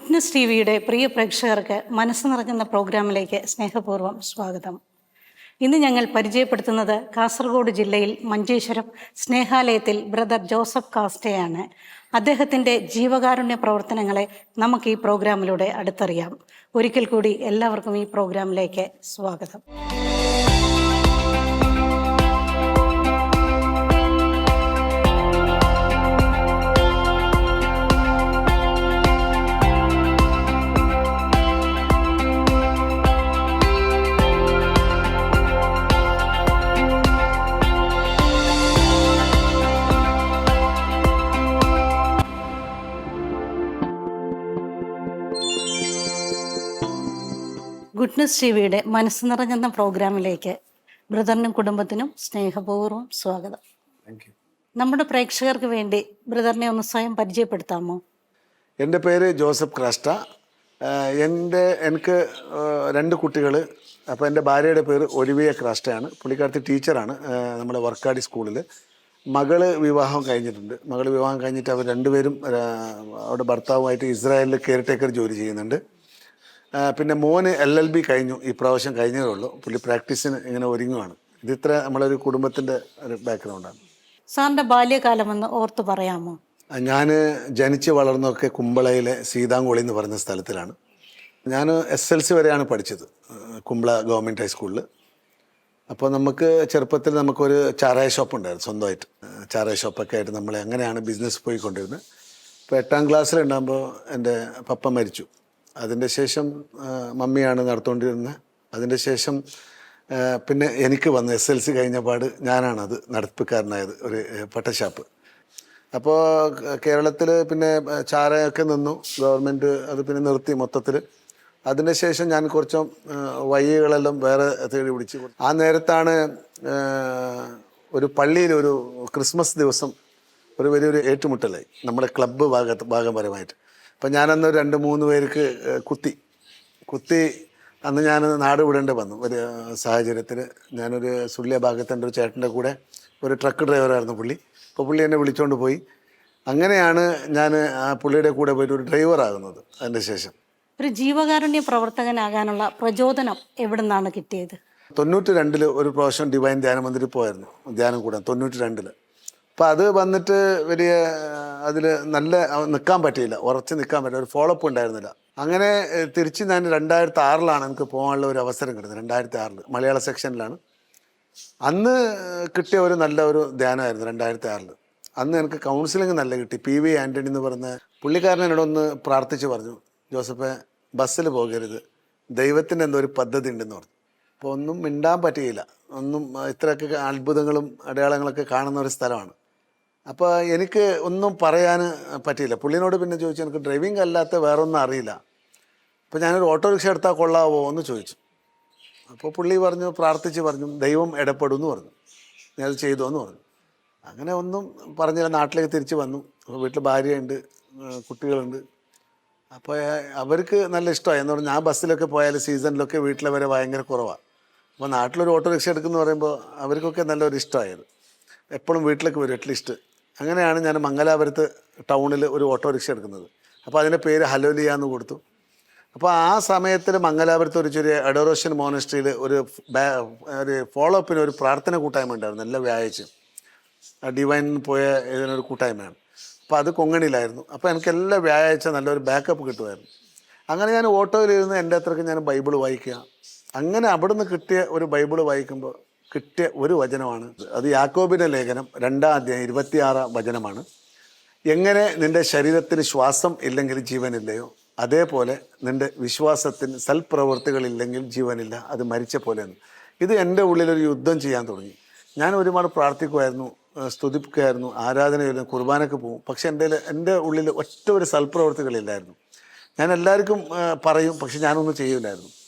Goodness T വിയുടെ പ്രിയ പ്രേക്ഷകർക്ക് മനസ്സ് നിറഞ്ഞുന്ന പ്രോഗ്രാമിലേക്ക് സ്നേഹപൂർവം സ്വാഗതം. ഇന്ന് ഞങ്ങൾ പരിചയപ്പെടുത്തുന്നത് കാസർഗോഡ് ജില്ലയിൽ മഞ്ചേശ്വരം സ്നേഹാലയത്തിൽ ബ്രദർ ജോസഫ് കാസ്റ്റയാണ്. അദ്ദേഹത്തിന്റെ ജീവകാരുണ്യ പ്രവർത്തനങ്ങളെ നമുക്ക് ഈ പ്രോഗ്രാമിലൂടെ അടുത്തറിയാം. ഒരിക്കൽ കൂടി എല്ലാവർക്കും ഈ പ്രോഗ്രാമിലേക്ക് സ്വാഗതം. ഗുഡ്നസ് ടി വിയുടെ മനസ്സ് നിറഞ്ഞെന്ന പ്രോഗ്രാമിലേക്ക് ബ്രദറിനും കുടുംബത്തിനും സ്നേഹപൂർവം സ്വാഗതം. നമ്മുടെ പ്രേക്ഷകർക്ക് വേണ്ടി ബ്രദറിനെ ഒന്ന് സ്വയം പരിചയപ്പെടുത്താമോ? എന്റെ പേര് ജോസഫ് ക്രാസ്റ്റ എന്റെ എനിക്ക് രണ്ട് കുട്ടികൾ അപ്പോൾ എന്റെ ഭാര്യയുടെ പേര് ഒലിവിയ ക്രാസ്റ്റയാണ് പുള്ളിക്കാരത്തി ടീച്ചറാണ് നമ്മുടെ വർക്കാടി സ്കൂളിൽ മകൾ വിവാഹം കഴിഞ്ഞിട്ടുണ്ട്. മകൾ വിവാഹം കഴിഞ്ഞിട്ട് അവർ രണ്ടുപേരും അവരുടെ ഭർത്താവുമായിട്ട് ഇസ്രായേലിൽ കെയർ ടേക്കർ ജോലി ചെയ്യുന്നുണ്ട്. പിന്നെ മോന് എൽ എൽ ബി കഴിഞ്ഞു. ഈ പ്രാവശ്യം കഴിഞ്ഞതേ ഉള്ളൂ പുള്ളി പ്രാക്ടീസിന് ഇങ്ങനെ ഒരുങ്ങുവാണ്. ഇതിത്ര നമ്മളൊരു കുടുംബത്തിന്റെ ഒരു ബാക്ക്ഗ്രൗണ്ടാണ് സാറിന്റെ ബാല്യകാലമെന്ന് ഓർത്ത് പറയാമോ? ഞാൻ ജനിച്ച് വളർന്നൊക്കെ കുമ്പളയിലെ സീതാങ്കുളി എന്ന് പറഞ്ഞ സ്ഥലത്തിലാണ്. ഞാൻ എസ് എൽ സി വരെയാണ് പഠിച്ചത് കുമ്പള ഗവൺമെന്റ് ഹൈസ്കൂളിൽ. അപ്പോൾ നമുക്ക് ചെറുപ്പത്തിൽ നമുക്കൊരു ചാരായ ഷോപ്പ് ഉണ്ടായിരുന്നു സ്വന്തമായിട്ട്. ചാറായ ചാരായ ഷോപ്പൊക്കെ ആയിട്ട് നമ്മൾ അങ്ങനെയാണ് ബിസിനസ് പോയിക്കൊണ്ടിരുന്നത്. അപ്പോൾ എട്ടാം ക്ലാസ്സിലുണ്ടാകുമ്പോൾ എന്റെ പപ്പ മരിച്ചു. അതിന്റെ ശേഷം മമ്മിയാണ് നടത്തുകൊണ്ടിരുന്നത്. അതിന്റെ ശേഷം പിന്നെ എനിക്ക് വന്ന് എസ് എൽ സി കഴിഞ്ഞ പാട് ഞാനാണത് നടത്തിപ്പിക്കാരനായത് ഒരു പട്ടഷാപ്പ് അപ്പോൾ കേരളത്തിൽ പിന്നെ ചാരയൊക്കെ നിന്നു. ഗവൺമെന്റ് അത് പിന്നെ നിർത്തി മൊത്തത്തിൽ അതിന് ശേഷം ഞാൻ കുറച്ച് വഴികളെല്ലാം വേറെ തേടി പിടിച്ച്. ആ നേരത്താണ് ഒരു പള്ളിയിൽ ഒരു ക്രിസ്മസ് ദിവസം ഒരു വലിയൊരു ഏറ്റുമുട്ടലായി. നമ്മുടെ ക്ലബ്ബ് ഭാഗത്ത് ഭാഗപരമായിട്ട് അപ്പം ഞാനന്ന് രണ്ട് മൂന്ന് പേർക്ക് കുത്തി. കുത്തി അന്ന് ഞാൻ നാട് വിടേണ്ടി വന്നു. ഒരു സാഹചര്യത്തിൽ ഞാനൊരു സുള്ളിയ ഭാഗത്തിന്റെ ഒരു ചേട്ടന്റെ കൂടെ. ഒരു ട്രക്ക് ഡ്രൈവറായിരുന്നു പുള്ളി. അപ്പോൾ പുള്ളി എന്നെ വിളിച്ചുകൊണ്ട് പോയി. അങ്ങനെയാണ് ഞാൻ ആ പുള്ളിയുടെ കൂടെ പോയിട്ട് ഒരു ഡ്രൈവറാകുന്നത് അതിന്റെ ശേഷം. ഒരു ജീവകാരുണ്യ പ്രവർത്തകനാകാനുള്ള പ്രചോദനം എവിടെ നിന്നാണ് കിട്ടിയത്? തൊണ്ണൂറ്റി രണ്ടിൽ ഒരു പ്രാവശ്യം ഡിവൈൻ ധ്യാന മന്ദിരിൽ പോയായിരുന്നു. ധ്യാനം കൂടാൻ തൊണ്ണൂറ്റി രണ്ടിൽ അപ്പം അത് വന്നിട്ട് വലിയ അതിൽ നല്ല നിൽക്കാൻ പറ്റിയില്ല. ഉറച്ച് നിൽക്കാൻ പറ്റില്ല ഒരു ഫോളോ അപ്പ് ഉണ്ടായിരുന്നില്ല. അങ്ങനെ തിരിച്ച് ഞാൻ രണ്ടായിരത്തി ആറിലാണ് എനിക്ക് പോകാനുള്ള ഒരു അവസരം കിട്ടുന്നത്. രണ്ടായിരത്തി ആറിൽ മലയാള സെക്ഷനിലാണ്. അന്ന് കിട്ടിയ ഒരു നല്ല ഒരു ധ്യാനമായിരുന്നു രണ്ടായിരത്തി ആറിൽ അന്ന് എനിക്ക് കൗൺസിലിംഗ് നല്ല കിട്ടി. പി വി ആന്റണി എന്ന് പറഞ്ഞ പുള്ളിക്കാരൻ എന്നോട് ഒന്ന് പ്രാർത്ഥിച്ച് പറഞ്ഞു. ജോസഫെ ബസ്സിൽ പോകരുത്. ദൈവത്തിന്റെ എന്തോ ഒരു പദ്ധതി ഉണ്ടെന്ന് പറഞ്ഞു. അപ്പോൾ ഒന്നും മിണ്ടാൻ പറ്റിയില്ല. ഒന്നും ഇത്രയൊക്കെ അത്ഭുതങ്ങളും അടയാളങ്ങളൊക്കെ കാണുന്ന ഒരു സ്ഥലമാണ്. അപ്പോൾ എനിക്ക് ഒന്നും പറയാൻ പറ്റിയില്ല. പുള്ളിനോട് പിന്നെ ചോദിച്ചു എനിക്ക് ഡ്രൈവിംഗ് അല്ലാത്ത വേറൊന്നും അറിയില്ല. അപ്പോൾ ഞാനൊരു ഓട്ടോറിക്ഷ എടുത്താൽ കൊള്ളാവോ? എന്ന് ചോദിച്ചു. അപ്പോൾ പുള്ളി പറഞ്ഞു പ്രാർത്ഥിച്ച് പറഞ്ഞു ദൈവം ഇടപെടും എന്ന് പറഞ്ഞു. ഞാൻ അത് ചെയ്തു? എന്ന് പറഞ്ഞു. അങ്ങനെ ഒന്നും പറഞ്ഞില്ല. നാട്ടിലേക്ക് തിരിച്ച് വന്നു. അപ്പോൾ വീട്ടിൽ ഭാര്യയുണ്ട് കുട്ടികളുണ്ട്. അപ്പോൾ അവർക്ക് നല്ല ഇഷ്ടമായി. എന്ന് പറഞ്ഞാൽ ഞാൻ ബസ്സിലൊക്കെ പോയാൽ സീസണിലൊക്കെ വീട്ടിലെ വരെ ഭയങ്കര കുറവാണ് അപ്പോൾ നാട്ടിലൊരു ഓട്ടോറിക്ഷ എടുക്കുന്നു പറയുമ്പോൾ അവർക്കൊക്കെ നല്ലൊരു ഇഷ്ടമായത്. എപ്പോഴും വീട്ടിലേക്ക് വരും അറ്റ്ലീസ്റ്റ് അങ്ങനെയാണ് ഞാൻ മംഗലാപുരത്ത് ടൗണിൽ ഒരു ഓട്ടോറിക്ഷ എടുക്കുന്നത്. അപ്പോൾ അതിന്റെ പേര് ഹലോലിയ എന്ന് കൊടുത്തു. അപ്പോൾ ആ സമയത്തിൽ മംഗലാപുരത്ത് ഒരു ചെറിയ എഡോറോഷ്യൻ മോണസ്ട്രിയിൽ ഒരു ഒരു ഫോളോ അപ്പിന് ഒരു പ്രാർത്ഥന കൂട്ടായ്മ ഉണ്ടായിരുന്നു നല്ല വ്യാഴാഴ്ച. ഡിവൈൻ പോയ ഇതിനൊരു കൂട്ടായ്മയാണ്. അപ്പോൾ അത് കൊങ്ങണിയിലായിരുന്നു. അപ്പോൾ എനിക്ക് എല്ലാ വ്യാഴാഴ്ച നല്ലൊരു ബാക്കപ്പ് കിട്ടുമായിരുന്നു. അങ്ങനെ ഞാൻ ഓട്ടോയിലിരുന്ന് എന്റെ അത്രയ്ക്ക് ഞാൻ ബൈബിൾ വായിക്കുക. അങ്ങനെ അവിടുന്ന് കിട്ടിയ ഒരു ബൈബിൾ വായിക്കുമ്പോൾ കിട്ടിയ ഒരു വചനമാണ്. അത് യാക്കോബിന്റെ ലേഖനം രണ്ടാം അധ്യായം ഇരുപത്തിയാറാം വചനമാണ്. എങ്ങനെ നിന്റെ ശരീരത്തിന് ശ്വാസം ഇല്ലെങ്കിൽ ജീവനില്ലയോ? അതേപോലെ നിന്റെ വിശ്വാസത്തിന് സൽപ്രവൃത്തികളില്ലെങ്കിൽ ജീവനില്ല. അത് മരിച്ച പോലെയാണ്. ഇത് എന്റെ ഉള്ളിലൊരു യുദ്ധം ചെയ്യാൻ തുടങ്ങി. ഞാൻ ഒരുപാട് പ്രാർത്ഥിക്കുമായിരുന്നു ഏഹ് സ്തുതിക്കുമായിരുന്നു ആരാധനയിലും കുർബാനയ്ക്ക് പോകും. പക്ഷെ എന്റെ എന്റെ ഉള്ളിൽ ഒറ്റ ഒരു സൽപ്രവൃത്തികളില്ലായിരുന്നു ഞാൻ എല്ലാവർക്കും പറയും പക്ഷെ ഞാനൊന്നും ചെയ്യില്ലായിരുന്നു.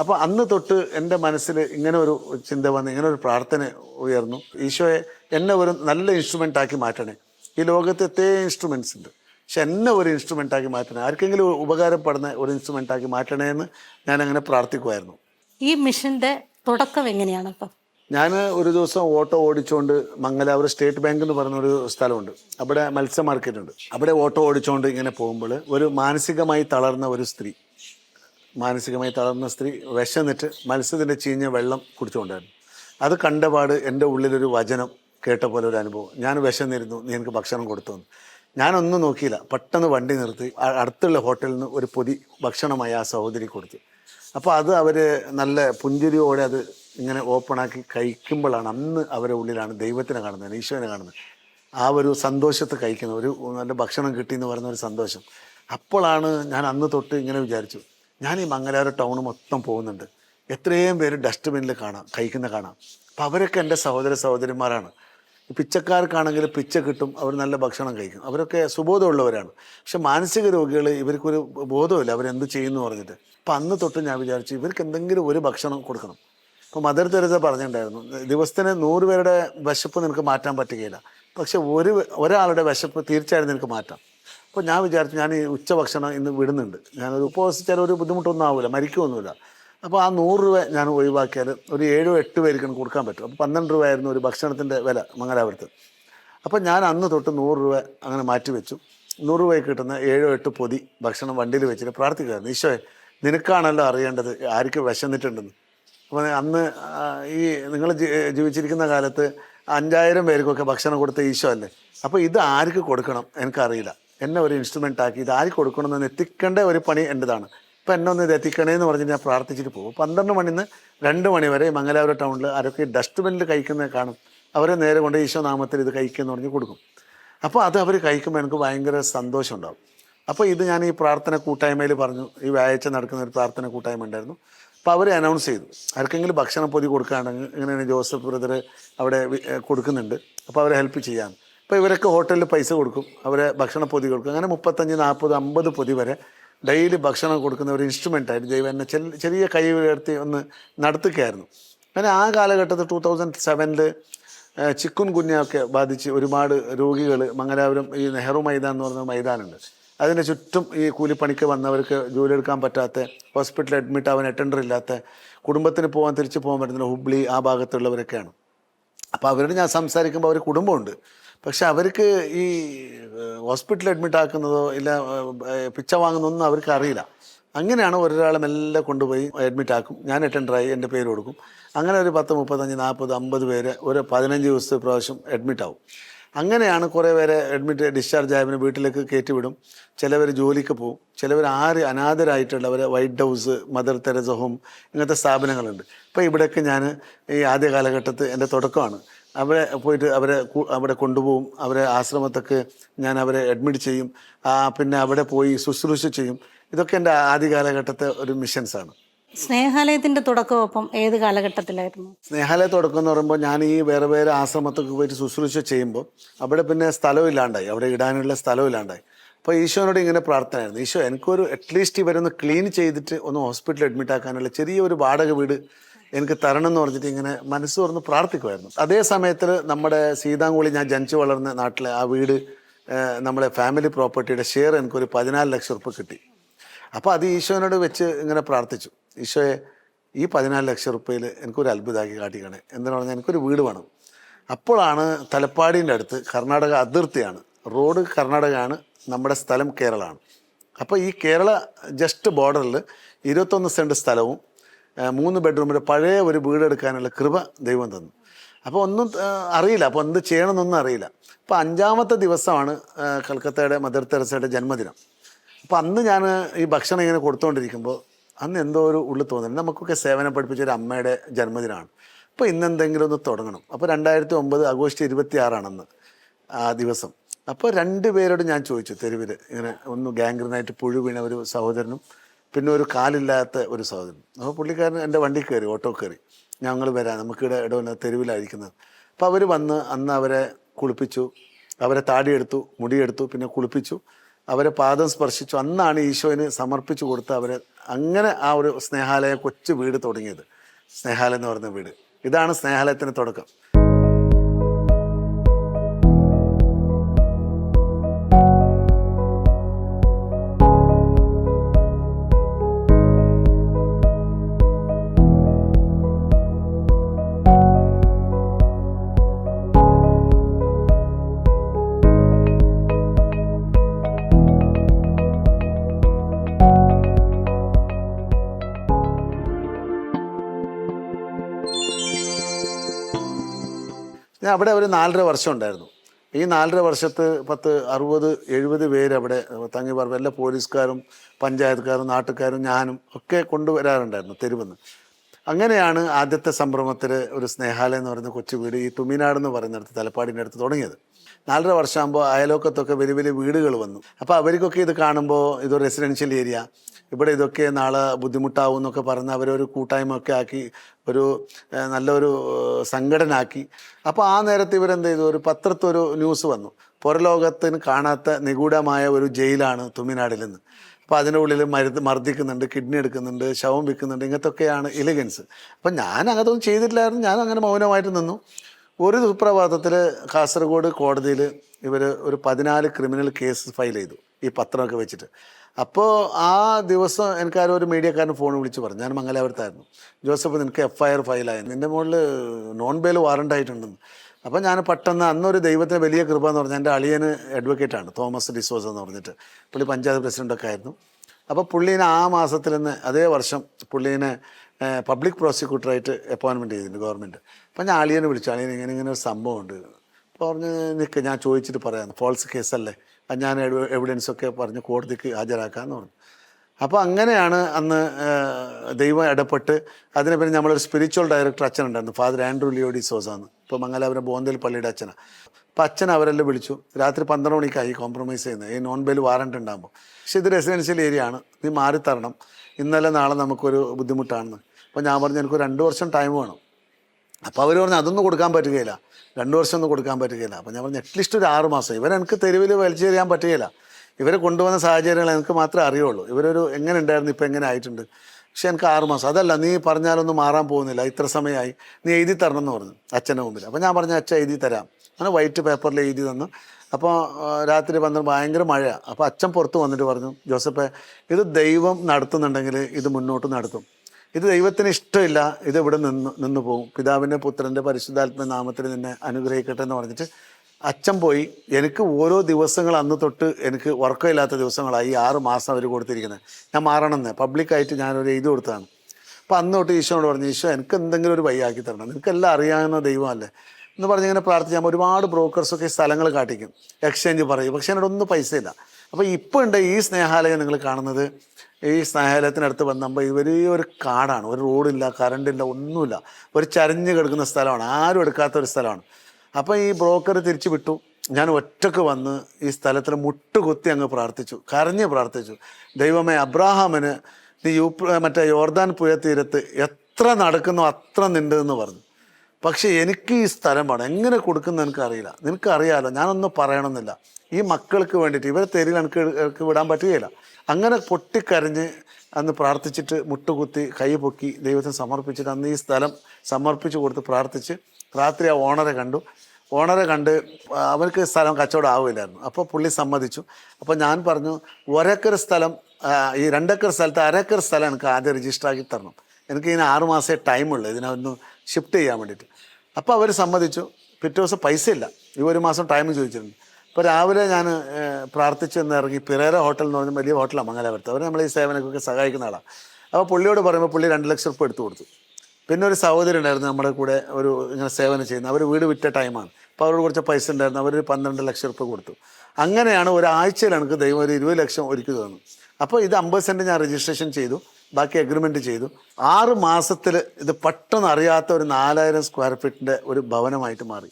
അപ്പോൾ അന്ന് തൊട്ട് എന്റെ മനസ്സിൽ ഇങ്ങനെ ഒരു ചിന്ത വന്ന് ഇങ്ങനെ ഒരു പ്രാർത്ഥന ഉയർന്നു. ഈശോയെ എന്നെ ഒരു നല്ല ഇൻസ്ട്രുമെന്റ് ആക്കി മാറ്റണേ. ഈ ലോകത്ത് എത്തേ ഇൻസ്ട്രുമെന്റ്സ് ഉണ്ട്. പക്ഷെ എന്നെ ഒരു ഇൻസ്ട്രുമെന്റ് ആക്കി മാറ്റണേ. ആർക്കെങ്കിലും ഉപകാരപ്പെടുന്ന ഒരു ഇൻസ്ട്രുമെന്റ് ആക്കി മാറ്റണേ എന്ന് ഞാൻ അങ്ങനെ പ്രാർത്ഥിക്കുമായിരുന്നു ഈ മിഷന്റെ തുടക്കം എങ്ങനെയാണ് അപ്പം ഞാൻ ഒരു ദിവസം ഓട്ടോ ഓടിച്ചുകൊണ്ട് മംഗലാപുരം സ്റ്റേറ്റ് ബാങ്ക് എന്ന് പറഞ്ഞൊരു സ്ഥലമുണ്ട്. അവിടെ മത്സ്യ മാർക്കറ്റ് ഉണ്ട് അവിടെ ഓട്ടോ ഓടിച്ചുകൊണ്ട് ഇങ്ങനെ പോകുമ്പോൾ ഒരു മാനസികമായി തളർന്ന ഒരു സ്ത്രീ. മാനസികമായി തളർന്ന സ്ത്രീ വിശന്നിട്ട് മത്സ്യത്തിന്റെ ചീഞ്ഞ വെള്ളം കുടിച്ചുകൊണ്ടായിരുന്നു. അത് കണ്ടപാട് എന്റെ ഉള്ളിലൊരു വചനം കേട്ട പോലെ ഒരു അനുഭവം. ഞാൻ വിശന്നിരുന്നു നീ എനിക്ക് ഭക്ഷണം കൊടുത്തു ഞാനൊന്നും നോക്കിയില്ല. പെട്ടെന്ന് വണ്ടി നിർത്തി അടുത്തുള്ള ഹോട്ടലിൽ നിന്ന് ഒരു പൊതി ഭക്ഷണമായി ആ സഹോദരി കൊടുത്തു. അപ്പോൾ അത് അവർ നല്ല പുഞ്ചിരിയോടെ അത് ഇങ്ങനെ ഓപ്പണാക്കി കഴിക്കുമ്പോഴാണ് അന്ന് അവരുടെ ഉള്ളിലാണ് ദൈവത്തിനെ കാണുന്നത് ഈശോനെ കാണുന്നത്. ആ ഒരു സന്തോഷത്തെ കഴിക്കുന്ന ഒരു നല്ല ഭക്ഷണം കിട്ടി എന്ന് പറയുന്ന ഒരു സന്തോഷം. അപ്പോഴാണ് ഞാൻ അന്ന് തൊട്ട് ഇങ്ങനെ വിചാരിച്ചു. ഞാൻ ഈ മംഗലാപുരം ടൗൺ മൊത്തം പോകുന്നുണ്ട്. എത്രയും പേര് ഡസ്റ്റ്ബിന്നിൽ കാണാം കഴിക്കുന്ന കാണാം. അപ്പം അവരൊക്കെ എന്റെ സഹോദര സഹോദരിമാരാണ്. പിച്ചക്കാർക്കാണെങ്കിൽ പിച്ച കിട്ടും അവർ നല്ല ഭക്ഷണം കഴിക്കും. അവരൊക്കെ സുബോധമുള്ളവരാണ്. പക്ഷെ മാനസിക രോഗികൾ ഇവർക്കൊരു ബോധമില്ല അവരെന്ത് ചെയ്യുന്നു പറഞ്ഞിട്ട്. അപ്പം അന്ന് തൊട്ട് ഞാൻ വിചാരിച്ചു ഇവർക്ക് എന്തെങ്കിലും ഒരു ഭക്ഷണം കൊടുക്കണം. ഇപ്പോൾ മദർ തെരേസ പറഞ്ഞിട്ടുണ്ടായിരുന്നു ദിവസത്തിന് നൂറ് പേരുടെ വിശപ്പ് നിനക്ക് മാറ്റാൻ പറ്റുകയില്ല. പക്ഷെ ഒരു ഒരാളുടെ വിശപ്പ് തീർച്ചയായും നിനക്ക് മാറ്റാം. അപ്പോൾ ഞാൻ വിചാരിച്ചു ഞാൻ ഈ ഉച്ചഭക്ഷണം ഇന്ന് വിടുന്നുണ്ട്. ഞാനൊരു ഉപവസിച്ചാൽ ഒരു ബുദ്ധിമുട്ടൊന്നും ആവില്ല മരിക്കുമൊന്നുമില്ല അപ്പോൾ ആ നൂറ് രൂപ ഞാൻ ഒഴിവാക്കിയാൽ ഒരു ഏഴോ എട്ട് പേർക്ക് കൊടുക്കാൻ പറ്റും. അപ്പോൾ പന്ത്രണ്ട് രൂപയായിരുന്നു ഒരു ഭക്ഷണത്തിന്റെ വില മംഗലാപുരത്ത്. അപ്പോൾ ഞാൻ അന്ന് തൊട്ട് നൂറ് രൂപ അങ്ങനെ മാറ്റി വെച്ചു. നൂറ് രൂപയ്ക്ക് കിട്ടുന്ന ഏഴോ എട്ട് പൊതി ഭക്ഷണം വണ്ടിയിൽ വെച്ചിട്ട് പ്രാർത്ഥിക്കുകയായിരുന്നു. ഈശോയെ നിനക്കാണല്ലോ അറിയേണ്ടത് ആർക്ക് വിശന്നിട്ടുണ്ടെന്ന്. അപ്പോൾ അന്ന് ഈ നിങ്ങൾ ജീവിച്ചിരിക്കുന്ന കാലത്ത് അഞ്ചായിരം പേർക്കൊക്കെ ഭക്ഷണം കൊടുത്ത ഈശോ അല്ലേ? അപ്പോൾ ഇത് ആർക്ക് കൊടുക്കണം എനിക്കറിയില്ല. എന്നെ ഒരു ഇൻസ്ട്രുമെന്റ് ആക്കി ഇത് ആർക്ക് കൊടുക്കണമെന്ന് എത്തിക്കേണ്ട ഒരു പണി എന്റെതാണ് ഇപ്പം എന്നെ ഒന്ന് ഇത് എത്തിക്കണേ എന്ന് പറഞ്ഞ് ഞാൻ പ്രാർത്ഥിച്ചിട്ട് പോകും. പന്ത്രണ്ട് മണിന്ന് രണ്ട് മണി വരെ മംഗലാപുരം ടൗണിൽ ആരൊക്കെ ഡസ്റ്റ്ബിനിൽ കഴിക്കുന്നത് കാണും. അവരെ നേരെ കൊണ്ട് ഈശോ നാമത്തിൽ ഇത് കഴിക്കുമെന്ന് പറഞ്ഞ് കൊടുക്കും. അപ്പോൾ അത് അവർ കഴിക്കുമ്പോൾ എനിക്ക് ഭയങ്കര സന്തോഷം ഉണ്ടാവും. അപ്പോൾ ഇത് ഞാൻ ഈ പ്രാർത്ഥന കൂട്ടായ്മയിൽ പറഞ്ഞു ഈ വ്യാഴാഴ്ച നടക്കുന്ന ഒരു പ്രാർത്ഥന കൂട്ടായ്മ ഉണ്ടായിരുന്നു. അപ്പോൾ അവർ അനൗൺസ് ചെയ്തു. ആർക്കെങ്കിലും ഭക്ഷണം പൊതി കൊടുക്കുകയാണെങ്കിൽ ഇങ്ങനെയാണ് ജോസഫ് ബ്രദർ അവിടെ കൊടുക്കുന്നുണ്ട്. അപ്പോൾ അവരെ ഹെൽപ്പ് ചെയ്യാൻ അപ്പോൾ ഇവരൊക്കെ ഹോട്ടലിൽ പൈസ കൊടുക്കും. അവരെ ഭക്ഷണ പൊതി കൊടുക്കും. അങ്ങനെ മുപ്പത്തഞ്ച് നാൽപ്പത് അമ്പത് പൊതി വരെ ഡെയിലി ഭക്ഷണം കൊടുക്കുന്ന ഒരു ഇൻസ്ട്രുമെന്റ് ആയിരുന്നു ദൈവം എന്നെ ചെറിയ കൈ ഉയർത്തി ഒന്ന് നടത്തുകയായിരുന്നു. അങ്ങനെ ആ കാലഘട്ടത്തിൽ ടൂ തൗസൻഡ് സെവനിൽ ചിക്കുൻ കുഞ്ഞൊക്കെ ബാധിച്ച് ഒരുപാട് രോഗികൾ മംഗലാപുരം ഈ നെഹ്റു മൈതാൻ എന്ന് പറയുന്ന മൈതാനുണ്ട്. അതിന് ചുറ്റും ഈ കൂലിപ്പണിക്ക് വന്നവർക്ക് ജോലി എടുക്കാൻ പറ്റാത്ത ഹോസ്പിറ്റലിൽ അഡ്മിറ്റ് ആവാൻ അറ്റൻഡർ ഇല്ലാത്ത കുടുംബത്തിന് പോകാൻ തിരിച്ചു പോകാൻ പറ്റുന്ന ഹുബ്ലി ആ ഭാഗത്തുള്ളവരൊക്കെയാണ്. അപ്പോൾ അവരോട് ഞാൻ സംസാരിക്കുമ്പോൾ അവർ കുടുംബമുണ്ട്. പക്ഷെ അവർക്ക് ഈ ഹോസ്പിറ്റലിൽ അഡ്മിറ്റ് ആക്കുന്നതോ ഇല്ല പിച്ച വാങ്ങുന്നതൊന്നും അവർക്ക് അറിയില്ല. അങ്ങനെയാണ് ഒരാളെ മെല്ലെ കൊണ്ടുപോയി അഡ്മിറ്റ് ആക്കും. ഞാൻ അറ്റൻഡറായി എന്റെ പേര് കൊടുക്കും. അങ്ങനെ ഒരു പത്ത് മുപ്പത്തഞ്ച് നാൽപ്പത് അമ്പത് പേര് ഒരു പതിനഞ്ച് ദിവസത്തെ പ്രാവശ്യം അഡ്മിറ്റ് ആവും. അങ്ങനെയാണ് കുറേ പേരെ അഡ്മിറ്റ് ഡിസ്ചാർജ് ആയവന് വീട്ടിലേക്ക് കയറ്റിവിടും. ചിലവർ ജോലിക്ക് പോകും ചിലവർ ആര് അനാഥരായിട്ടുള്ളവർ White House Mother Teresa home ഇങ്ങനത്തെ സ്ഥാപനങ്ങളുണ്ട്. അപ്പോൾ ഇവിടെയൊക്കെ ഞാൻ ഈ ആദ്യ കാലഘട്ടത്തിൽ എന്റെ തുടക്കമാണ്. അവരെ പോയിട്ട് അവരെ അവിടെ കൊണ്ടുപോകും. അവരെ ആശ്രമത്തൊക്കെ ഞാൻ അവരെ അഡ്മിറ്റ് ചെയ്യും. പിന്നെ അവിടെ പോയി ശുശ്രൂഷ ചെയ്യും. ഇതൊക്കെ എന്റെ ആദ്യ കാലഘട്ടത്തെ ഒരു മിഷൻസാണ് സ്നേഹാലയത്തിന്റെ തുടക്കമൊപ്പം ഏത് കാലഘട്ടത്തിലായിരുന്നു? സ്നേഹാലയ തുടക്കം എന്ന് പറയുമ്പോൾ ഞാൻ ഈ വേറെ വേറെ ആശ്രമത്തൊക്കെ പോയിട്ട് ശുശ്രൂഷ ചെയ്യുമ്പോൾ അവിടെ പിന്നെ സ്ഥലം ഇല്ലാണ്ടായി. അവിടെ ഇടാനുള്ള സ്ഥലം ഇല്ലാണ്ടായി. അപ്പോൾ ഈശോനോട് ഇങ്ങനെ പ്രാർത്ഥനയായിരുന്നു. ഈശോ എനിക്കൊരു അറ്റ്ലീസ്റ്റ് ഇവരൊന്ന് ക്ലീൻ ചെയ്തിട്ട് ഒന്ന് ഹോസ്പിറ്റലിൽ അഡ്മിറ്റ് ആക്കാനുള്ള ചെറിയൊരു വാടക വീട് എനിക്ക് തരണം എന്ന് പറഞ്ഞിട്ട് ഇങ്ങനെ മനസ്സ് തുറന്ന് പ്രാർത്ഥിക്കുമായിരുന്നു. അതേ സമയത്തിൽ നമ്മുടെ സീതാങ്കുളി ഞാൻ ജനിച്ചു വളർന്ന നാട്ടിലെ ആ വീട് നമ്മുടെ ഫാമിലി പ്രോപ്പർട്ടിയുടെ ഷെയർ എനിക്കൊരു പതിനാല് ലക്ഷം റുപ്യ കിട്ടി. അപ്പോൾ അത് ഈശോനോട് വെച്ച് ഇങ്ങനെ പ്രാർത്ഥിച്ചു. ഈശോയെ ഈ പതിനാല് ലക്ഷം റുപ്യയിൽ എനിക്കൊരു അത്ഭുതമാക്കി കാട്ടിക്കണേ എന്താണെന്ന് പറഞ്ഞാൽ എനിക്കൊരു വീട് വേണം. അപ്പോഴാണ് തലപ്പാടിന്റെ അടുത്ത് കർണാടക അതിർത്തിയാണ്. റോഡ് കർണാടകയാണ് നമ്മുടെ സ്ഥലം കേരളമാണ്. അപ്പോൾ ഈ കേരള ജസ്റ്റ് ബോർഡറിൽ ഇരുപത്തൊന്ന് സെന്റ് സ്ഥലവും മൂന്ന് ബെഡ്റൂമിൽ പഴയ ഒരു വീടെടുക്കാനുള്ള കൃപ ദൈവം തന്നു. അപ്പോൾ ഒന്നും അറിയില്ല. അപ്പോൾ എന്ത് ചെയ്യണമെന്നൊന്നും അറിയില്ല. അപ്പോൾ അഞ്ചാമത്തെ ദിവസമാണ് കൽക്കത്തയുടെ മദർ തെരസയുടെ ജന്മദിനം. അപ്പോൾ അന്ന് ഞാൻ ഈ ഭക്ഷണം ഇങ്ങനെ കൊടുത്തുകൊണ്ടിരിക്കുമ്പോൾ അന്ന് എന്തോ ഒരു ഉള്ളിൽ തോന്നുന്നു നമുക്കൊക്കെ സേവനം പഠിപ്പിച്ച ഒരു അമ്മയുടെ ജന്മദിനമാണ്. അപ്പോൾ ഇന്നെന്തെങ്കിലും ഒന്ന് തുടങ്ങണം. അപ്പോൾ രണ്ടായിരത്തി ഒമ്പത് ആഗോസ്റ്റ് ഇരുപത്തി ആറാണെന്ന് ആ ദിവസം. അപ്പോൾ രണ്ട് പേരോട് ഞാൻ ചോദിച്ചു തെരുവിൽ ഇങ്ങനെ ഒന്ന് ഗാംഗ്രീനായിട്ട് പുഴു വീണ ഒരു സഹോദരനും പിന്നെ ഒരു കാലില്ലാത്ത ഒരു സഹോദരൻ. അപ്പോൾ പുള്ളിക്കാരൻ എന്റെ വണ്ടി കയറി ഓട്ടോ കയറി. ഞങ്ങൾ വരാം. നമുക്കിവിടെ ഇടവല്ല തെരുവിലായിരിക്കുന്നത്. അപ്പോൾ അവർ വന്ന് അന്ന് അവരെ കുളിപ്പിച്ചു. അവരെ താടിയെടുത്തു മുടിയെടുത്തു പിന്നെ കുളിപ്പിച്ചു. അവരെ പാദം സ്പർശിച്ചു. അന്നാണ് ഈശോയിന് സമർപ്പിച്ചു കൊടുത്ത് അവരെ അങ്ങനെ ആ ഒരു സ്നേഹാലയ കൊച്ചു വീട് തുടങ്ങിയത്. സ്നേഹാലയം എന്ന് പറയുന്ന വീട്. ഇതാണ് സ്നേഹാലയത്തിന് തുടക്കം. ഞാൻ അവിടെ ഒരു നാലര വർഷം ഉണ്ടായിരുന്നു. ഈ നാലര വർഷത്ത് പത്ത് അറുപത് എഴുപത് പേര് അവിടെ തങ്ങി പറമ്പ് എല്ലാ പോലീസുകാരും പഞ്ചായത്തുകാരും നാട്ടുകാരും ഞാനും ഒക്കെ കൊണ്ടുവരാറുണ്ടായിരുന്നു തെരുവെന്ന്. അങ്ങനെയാണ് ആദ്യത്തെ സംരംഭത്തിൽ ഒരു സ്നേഹാലയം എന്ന് പറയുന്ന കൊച്ചു വീട് ഈ തുമിനാട് എന്ന് പറയുന്നിടത്ത് തലപ്പാടിന്റെ അടുത്ത് തുടങ്ങിയത്. നാലര വർഷമാകുമ്പോൾ അയലോക്കത്തൊക്കെ വലിയ വലിയ വീടുകൾ വന്നു. അപ്പോൾ അവർക്കൊക്കെ ഇത് കാണുമ്പോൾ ഇത് റെസിഡൻഷ്യൽ ഏരിയ ഇവിടെ ഇതൊക്കെ നാളെ ബുദ്ധിമുട്ടാവും എന്നൊക്കെ പറഞ്ഞ് അവരൊരു കൂട്ടായ്മ ഒക്കെ ആക്കി ഒരു നല്ലൊരു സംഘടന ആക്കി അപ്പോൾ ആ നേരത്ത് ഇവരെന്ത് ചെയ്തു? ഒരു പത്രത്തൊരു ന്യൂസ് വന്നു. പുറലോകത്തിന് കാണാത്ത നിഗൂഢമായ ഒരു ജയിലാണ് തുമിനാടിൽ നിന്ന്. അപ്പോൾ അതിന്റെ ഉള്ളിൽ മരുന്ന് മർദ്ദിക്കുന്നുണ്ട് കിഡ്നി എടുക്കുന്നുണ്ട് ശവം വിൽക്കുന്നുണ്ട് ഇങ്ങനത്തൊക്കെയാണ് ഇലിഗൻസ് അപ്പം ഞാൻ അങ്ങനത്തൊന്നും ചെയ്തിട്ടില്ലായിരുന്നു. ഞാൻ അങ്ങനെ മൗനമായിട്ട് നിന്നു. ഒരു സുപ്രഭാതത്തിൽ കാസർഗോഡ് കോടതിയിൽ ഇവർ ഒരു പതിനാല് ക്രിമിനൽ കേസ് ഫയൽ ചെയ്തു ഈ പത്രമൊക്കെ വെച്ചിട്ട്. അപ്പോൾ ആ ദിവസം എനിക്കാരും ഒരു മീഡിയക്കാരൻ ഫോൺ വിളിച്ച് പറഞ്ഞു. ഞാൻ മംഗലാപുരത്തായിരുന്നു. ജോസഫ് നിനക്ക് എഫ് ഐ ആർ ഫയലായി. നിന്റെ മുകളിൽ നോൺ ബെയിൽ വാറണ്ട് ആയിട്ടുണ്ടെന്ന്. അപ്പോൾ ഞാൻ പെട്ടെന്ന് അന്നൊരു ദൈവത്തിന് വലിയ കൃപ എന്ന് പറഞ്ഞാൽ എന്റെ അളിയന് അഡ്വക്കേറ്റാണ് തോമസ് ഡിസോസ് എന്ന് പറഞ്ഞിട്ട്. പുള്ളി പഞ്ചായത്ത് പ്രസിഡന്റൊക്കെ ആയിരുന്നു. അപ്പോൾ പുള്ളീനെ ആ മാസത്തിൽ നിന്ന് അതേ വർഷം പുള്ളീനെ പബ്ലിക് പ്രോസിക്യൂട്ടറായിട്ട് അപ്പോയിൻമെന്റ് ചെയ്തിട്ടുണ്ട് ഗവൺമെന്റ് അപ്പം ഞാൻ അളിയനെ വിളിച്ചു. അളിയൻ ഇങ്ങനെ ഇങ്ങനെ ഒരു സംഭവമുണ്ട്. അപ്പോൾ പറഞ്ഞ് നിൽക്ക് ഞാൻ ചോദിച്ചിട്ട് പറയാം. ഫോൾസ് കേസല്ലേ ഞാൻ എവിഡൻസ് ഒക്കെ പറഞ്ഞ് കോടതിക്ക് ഹാജരാക്കാമെന്ന് പറഞ്ഞു. അപ്പോൾ അങ്ങനെയാണ് അന്ന് ദൈവം ഇടപെട്ട്. അതിനെ പിന്നെ നമ്മളൊരു സ്പിരിച്വൽ ഡയറക്ടർ അച്ഛനുണ്ടായിരുന്നു ഫാദർ ആൻഡ്രൂ ലിയോഡി സോസാന്ന് ഇപ്പോൾ മംഗലാപുരം ബോന്തൽ പള്ളിയുടെ അച്ഛനാണ് അപ്പോൾ അച്ഛൻ അവരെല്ലാം വിളിച്ചു. രാത്രി പന്ത്രണ്ട് മണിക്കായി കോംപ്രമൈസ് ചെയ്യുന്നത്. ഈ നോൺ ബെയിൽ വാറണ്ട് ഉണ്ടാകുമ്പോൾ പക്ഷേ ഇത് റെസിഡൻഷ്യൽ ഏരിയ ആണ്. നീ മാറിത്തരണം. ഇന്നലെ നാളെ നമുക്കൊരു ബുദ്ധിമുട്ടാണെന്ന്. അപ്പോൾ ഞാൻ പറഞ്ഞു എനിക്ക് രണ്ട് വർഷം ടൈം വേണം. അപ്പോൾ അവർ പറഞ്ഞു അതൊന്നും കൊടുക്കാൻ പറ്റുകയില്ല. രണ്ട് വർഷം ഒന്നും കൊടുക്കാൻ പറ്റുകയില്ല. അപ്പോൾ ഞാൻ പറഞ്ഞു അറ്റ്ലീസ്റ്റ് ഒരു ആറ് മാസം. ഇവരെ എനിക്ക് തെരുവിൽ വലിച്ചെറിയാൻ പറ്റുകയില്ല. ഇവരെ കൊണ്ടുവന്ന സാഹചര്യങ്ങൾ എനിക്ക് മാത്രമേ അറിയുള്ളൂ. ഇവരൊരു എങ്ങനെ ഉണ്ടായിരുന്നു ഇപ്പോൾ എങ്ങനെ ആയിട്ടുണ്ട്? പക്ഷെ എനിക്ക് ആറുമാസം അതല്ല നീ പറഞ്ഞാലൊന്നും മാറാൻ പോകുന്നില്ല. ഇത്ര സമയമായി. നീ എഴുതി തരണം എന്ന് പറഞ്ഞു അച്ഛന്റെ മുമ്പിൽ അപ്പോൾ ഞാൻ പറഞ്ഞു അച്ഛൻ എഴുതി തരാം. അങ്ങനെ വൈറ്റ് പേപ്പറിൽ എഴുതി തന്നു. അപ്പോൾ രാത്രി പന്ത്രണ്ട് ഭയങ്കര മഴയാണ് അപ്പോൾ അച്ഛൻ പുറത്ത് വന്നിട്ട് പറഞ്ഞു ജോസഫ് ഇത് ദൈവം നടത്തുന്നുണ്ടെങ്കിൽ ഇത് മുന്നോട്ട് നടത്തും. ഇത് ദൈവത്തിന് ഇഷ്ടമില്ല ഇത് ഇവിടെ നിന്ന് നിന്ന് പോകും പിതാവിന്റെ പുത്രന്റെ പരിശുദ്ധാത്മ നാമത്തിൽ നിന്നെ അനുഗ്രഹിക്കട്ടെ എന്ന് പറഞ്ഞിട്ട് അച്ഛൻ പോയി. എനിക്ക് ഓരോ ദിവസങ്ങൾ അന്ന് തൊട്ട് എനിക്ക് ഉറക്കമില്ലാത്ത ദിവസങ്ങളായി ആറ് മാസം അവർ കൊടുത്തിരിക്കുന്നത്. ഞാൻ മാറണമെന്ന്. പബ്ലിക്കായിട്ട് ഞാനൊരു എഴുതി കൊടുത്തതാണ്. അപ്പോൾ അന്ന് തൊട്ട് ഈശോയോട് പറഞ്ഞു ഈശോ എനിക്ക് എന്തെങ്കിലും ഒരു വയ്യാക്കി തരണം. നിനക്കെല്ലാം അറിയാവുന്ന ദൈവമല്ലേ? എന്ന് പറഞ്ഞ് ഇങ്ങനെ പ്രാർത്ഥിച്ചാൽ ഒരുപാട് ബ്രോക്കേഴ്സൊക്കെ സ്ഥലങ്ങൾ കാട്ടിക്കും. എക്സ്ചേഞ്ച് പറയും. പക്ഷേ എന്നോട് ഒന്നും പൈസയില്ല. അപ്പോൾ ഇപ്പോൾ ഉണ്ട് ഈ സ്നേഹാലയം നിങ്ങൾ കാണുന്നത്. ഈ സ്നേഹാലയത്തിനടുത്ത് വന്നപ്പോൾ വലിയ ഒരു കാടാണ്. ഒരു റോഡില്ല കറണ്ടില്ല ഒന്നുമില്ല. ഒരു ചരിഞ്ഞ് കിടക്കുന്ന സ്ഥലമാണ്. ആരും എടുക്കാത്ത ഒരു സ്ഥലമാണ്. അപ്പോൾ ഈ ബ്രോക്കർ തിരിച്ചു വിട്ടു. ഞാൻ ഒറ്റയ്ക്ക് വന്ന് ഈ സ്ഥലത്തിൽ മുട്ടുകുത്തി അങ്ങ് പ്രാർത്ഥിച്ചു. കരഞ്ഞ് പ്രാർത്ഥിച്ചു. ദൈവമേ അബ്രാഹാമിന് നീ യു മറ്റേ യോർദാൻ പുഴ തീരത്ത് എത്ര നടക്കുന്നു അത്ര നിണ്ട് എന്ന് പറഞ്ഞു. പക്ഷെ എനിക്ക് ഈ സ്ഥലം വേണം. എങ്ങനെ കൊടുക്കുന്ന എനിക്ക് അറിയില്ല നിനക്ക് അറിയാലോ ഞാനൊന്നും പറയണമെന്നില്ല. ഈ മക്കൾക്ക് വേണ്ടിയിട്ട് ഇവരെ എനിക്ക് എനിക്ക് വിടാൻ പറ്റുകയില്ല. അങ്ങനെ പൊട്ടിക്കരഞ്ഞ് അന്ന് പ്രാർത്ഥിച്ചിട്ട് മുട്ടുകുത്തി കൈ പൊക്കി ദൈവത്തിന് സമർപ്പിച്ചിട്ട് അന്ന് ഈ സ്ഥലം സമർപ്പിച്ച് കൊടുത്ത് പ്രാർത്ഥിച്ച് രാത്രി ആ ഓണറെ കണ്ടു. ഓണറെ കണ്ട് അവർക്ക് സ്ഥലം കച്ചവടം ആവില്ലായിരുന്നു അപ്പോൾ പുള്ളി സമ്മതിച്ചു. അപ്പോൾ ഞാൻ പറഞ്ഞു ഒരേക്കർ സ്ഥലം ഈ രണ്ടേക്കർ സ്ഥലത്ത് അരേക്കർ സ്ഥലം എനിക്ക് ആദ്യം രജിസ്റ്റർ ആക്കി തരണം. എനിക്ക് ഇതിന് ആറ് മാസമേ ടൈമുള്ളൂ ഇതിനൊന്ന് ഷിഫ്റ്റ് ചെയ്യാൻ വേണ്ടിയിട്ട്. അപ്പോൾ അവർ സമ്മതിച്ചു. പിറ്റേ ദിവസം പൈസ ഇല്ല. ഈ ഒരു മാസം ടൈം ചോദിച്ചിട്ടുണ്ട്. അപ്പോൾ രാവിലെ ഞാൻ പ്രാർത്ഥിച്ച് എന്ന് ഇറങ്ങി. പിറേര ഹോട്ടൽ എന്ന് പറഞ്ഞ വലിയ ഹോട്ടലാണ് മംഗലാപുരത്ത്. അവർ നമ്മൾ ഈ സേവനക്കൊക്കെ സഹായിക്കുന്ന ആളാണ് അപ്പോൾ പുള്ളിയോട് പറയുമ്പോൾ പുള്ളി രണ്ട് ലക്ഷം റുപ്യ എടുത്തു കൊടുത്തു. പിന്നെ ഒരു സഹോദരി ഉണ്ടായിരുന്നു നമ്മുടെ കൂടെ ഒരു ഇങ്ങനെ സേവനം ചെയ്യുന്നത് അവർ വീട് വിറ്റ ടൈമാണ് അപ്പോൾ അവരോട് കുറച്ച് പൈസ ഉണ്ടായിരുന്നു. അവർ പന്ത്രണ്ട് ലക്ഷം റുപ്യ കൊടുത്തു. അങ്ങനെയാണ് ഒരാഴ്ചയിൽ എനിക്ക് ദൈവം ഒരു ഇരുപത് ലക്ഷം ഒരുക്കി തന്നു അപ്പോൾ ഇത് അമ്പത് സെന്റ് ഞാൻ രജിസ്ട്രേഷൻ ചെയ്തു. ബാക്കി അഗ്രിമെന്റ് ചെയ്തു. ആറ് മാസത്തിൽ ഇത് പെട്ടെന്ന് അറിയാത്ത ഒരു നാലായിരം സ്ക്വയർ ഫീറ്റിന്റെ ഒരു ഭവനമായിട്ട് മാറി.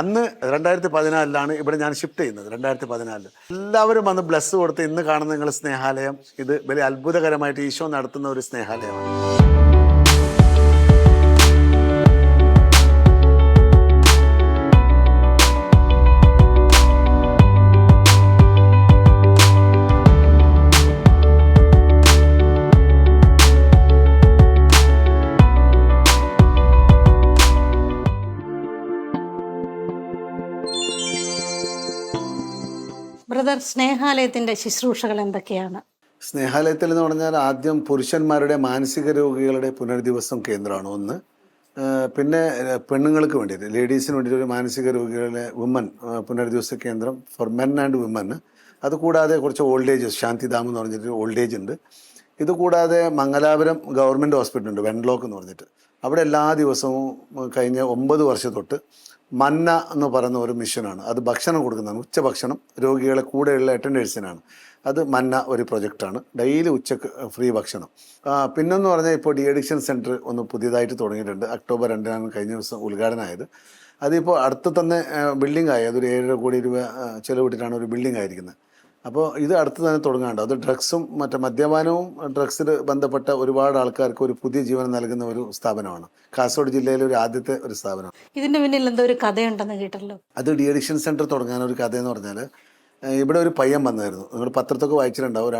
അന്ന് രണ്ടായിരത്തി പതിനാലിലാണ് ഇവിടെ ഞാൻ ഷിഫ്റ്റ് ചെയ്യുന്നത് രണ്ടായിരത്തി പതിനാലിൽ എല്ലാവരും വന്ന് ബ്ലസ് കൊടുത്ത് ഇന്ന് കാണുന്ന നിങ്ങൾ സ്നേഹാലയം ഇത് വലിയ അത്ഭുതകരമായിട്ട് ഈശോ നടത്തുന്ന ഒരു സ്നേഹാലയമാണ്. ബ്രദർ സ്നേഹാലയത്തിന്റെ ശുശ്രൂഷകൾ എന്തൊക്കെയാണ്? സ്നേഹാലയത്തിൽ എന്ന് പറഞ്ഞാൽ ആദ്യം പുരുഷന്മാരുടെ മാനസിക രോഗികളുടെ പുനർദിവസം കേന്ദ്രമാണ് ഒന്ന്. പിന്നെ പെണ്ണുങ്ങൾക്ക് വേണ്ടിയിട്ട് ലേഡീസിന് വേണ്ടിയിട്ട് ഒരു മാനസിക രോഗികളുടെ വുമൻ പുനർദിവസ കേന്ദ്രം ഫോർ മെൻ ആൻഡ് വുമൻ അതുകൂടാതെ കുറച്ച് ഓൾഡ് ഏജ് ശാന്തിധാം എന്ന് പറഞ്ഞിട്ട് ഓൾഡ് ഏജ് ഉണ്ട്. ഇതുകൂടാതെ മംഗലാപുരം ഗവൺമെന്റ് ഹോസ്പിറ്റൽ ഉണ്ട് വെൻലോക്ക് എന്ന് പറഞ്ഞിട്ട്. അവിടെ എല്ലാ ദിവസവും കഴിഞ്ഞ ഒമ്പത് വർഷം തൊട്ട് മന്ന എന്ന് പറയുന്ന ഒരു മിഷനാണ്. അത് ഭക്ഷണം കൊടുക്കുന്നതാണ്. ഉച്ചഭക്ഷണം രോഗികളെ കൂടെയുള്ള അറ്റൻഡേഴ്സിനാണ് അത് മന്ന ഒരു പ്രൊജക്റ്റാണ്. ഡെയിലി ഉച്ചയ്ക്ക് ഫ്രീ ഭക്ഷണം. പിന്നെന്ന് പറഞ്ഞാൽ ഇപ്പോൾ ഡി അഡിക്ഷൻ സെന്റർ ഒന്ന് പുതിയതായിട്ട് തുടങ്ങിയിട്ടുണ്ട്. ഒക്ടോബർ രണ്ടിനാണ് കഴിഞ്ഞ ദിവസം ഉദ്ഘാടനമായത്. അതിപ്പോൾ അടുത്ത് തന്നെ ബിൽഡിംഗ് ആയി അതൊരു ഏഴര കോടി രൂപ ചെലവിട്ടിട്ടാണ് ഒരു ബിൽഡിംഗ് ആയിരിക്കുന്നത് അപ്പോൾ ഇത് അടുത്ത് തന്നെ തുടങ്ങാണ്ട്. അത് ഡ്രഗ്സും മറ്റേ മദ്യപാനവും ഡ്രഗ്സിൽ ബന്ധപ്പെട്ട ഒരുപാട് ആൾക്കാർക്ക് ഒരു പുതിയ ജീവനം നൽകുന്ന ഒരു സ്ഥാപനമാണ്. കാസർഗോഡ് ജില്ലയിലെ ഒരു ആദ്യത്തെ ഒരു സ്ഥാപനമാണ്. ഇതിന്റെ പിന്നിൽ എന്തോ ഒരു കഥയുണ്ടെന്ന് കേട്ടല്ലോ അത് ഡി അഡിക്ഷൻ സെന്റർ തുടങ്ങാൻ ഒരു കഥയെന്ന് പറഞ്ഞാൽ ഏഹ് ഇവിടെ ഒരു പയ്യൻ വന്നായിരുന്നു. നിങ്ങൾ പത്രത്തൊക്കെ വായിച്ചിട്ടുണ്ടാവും.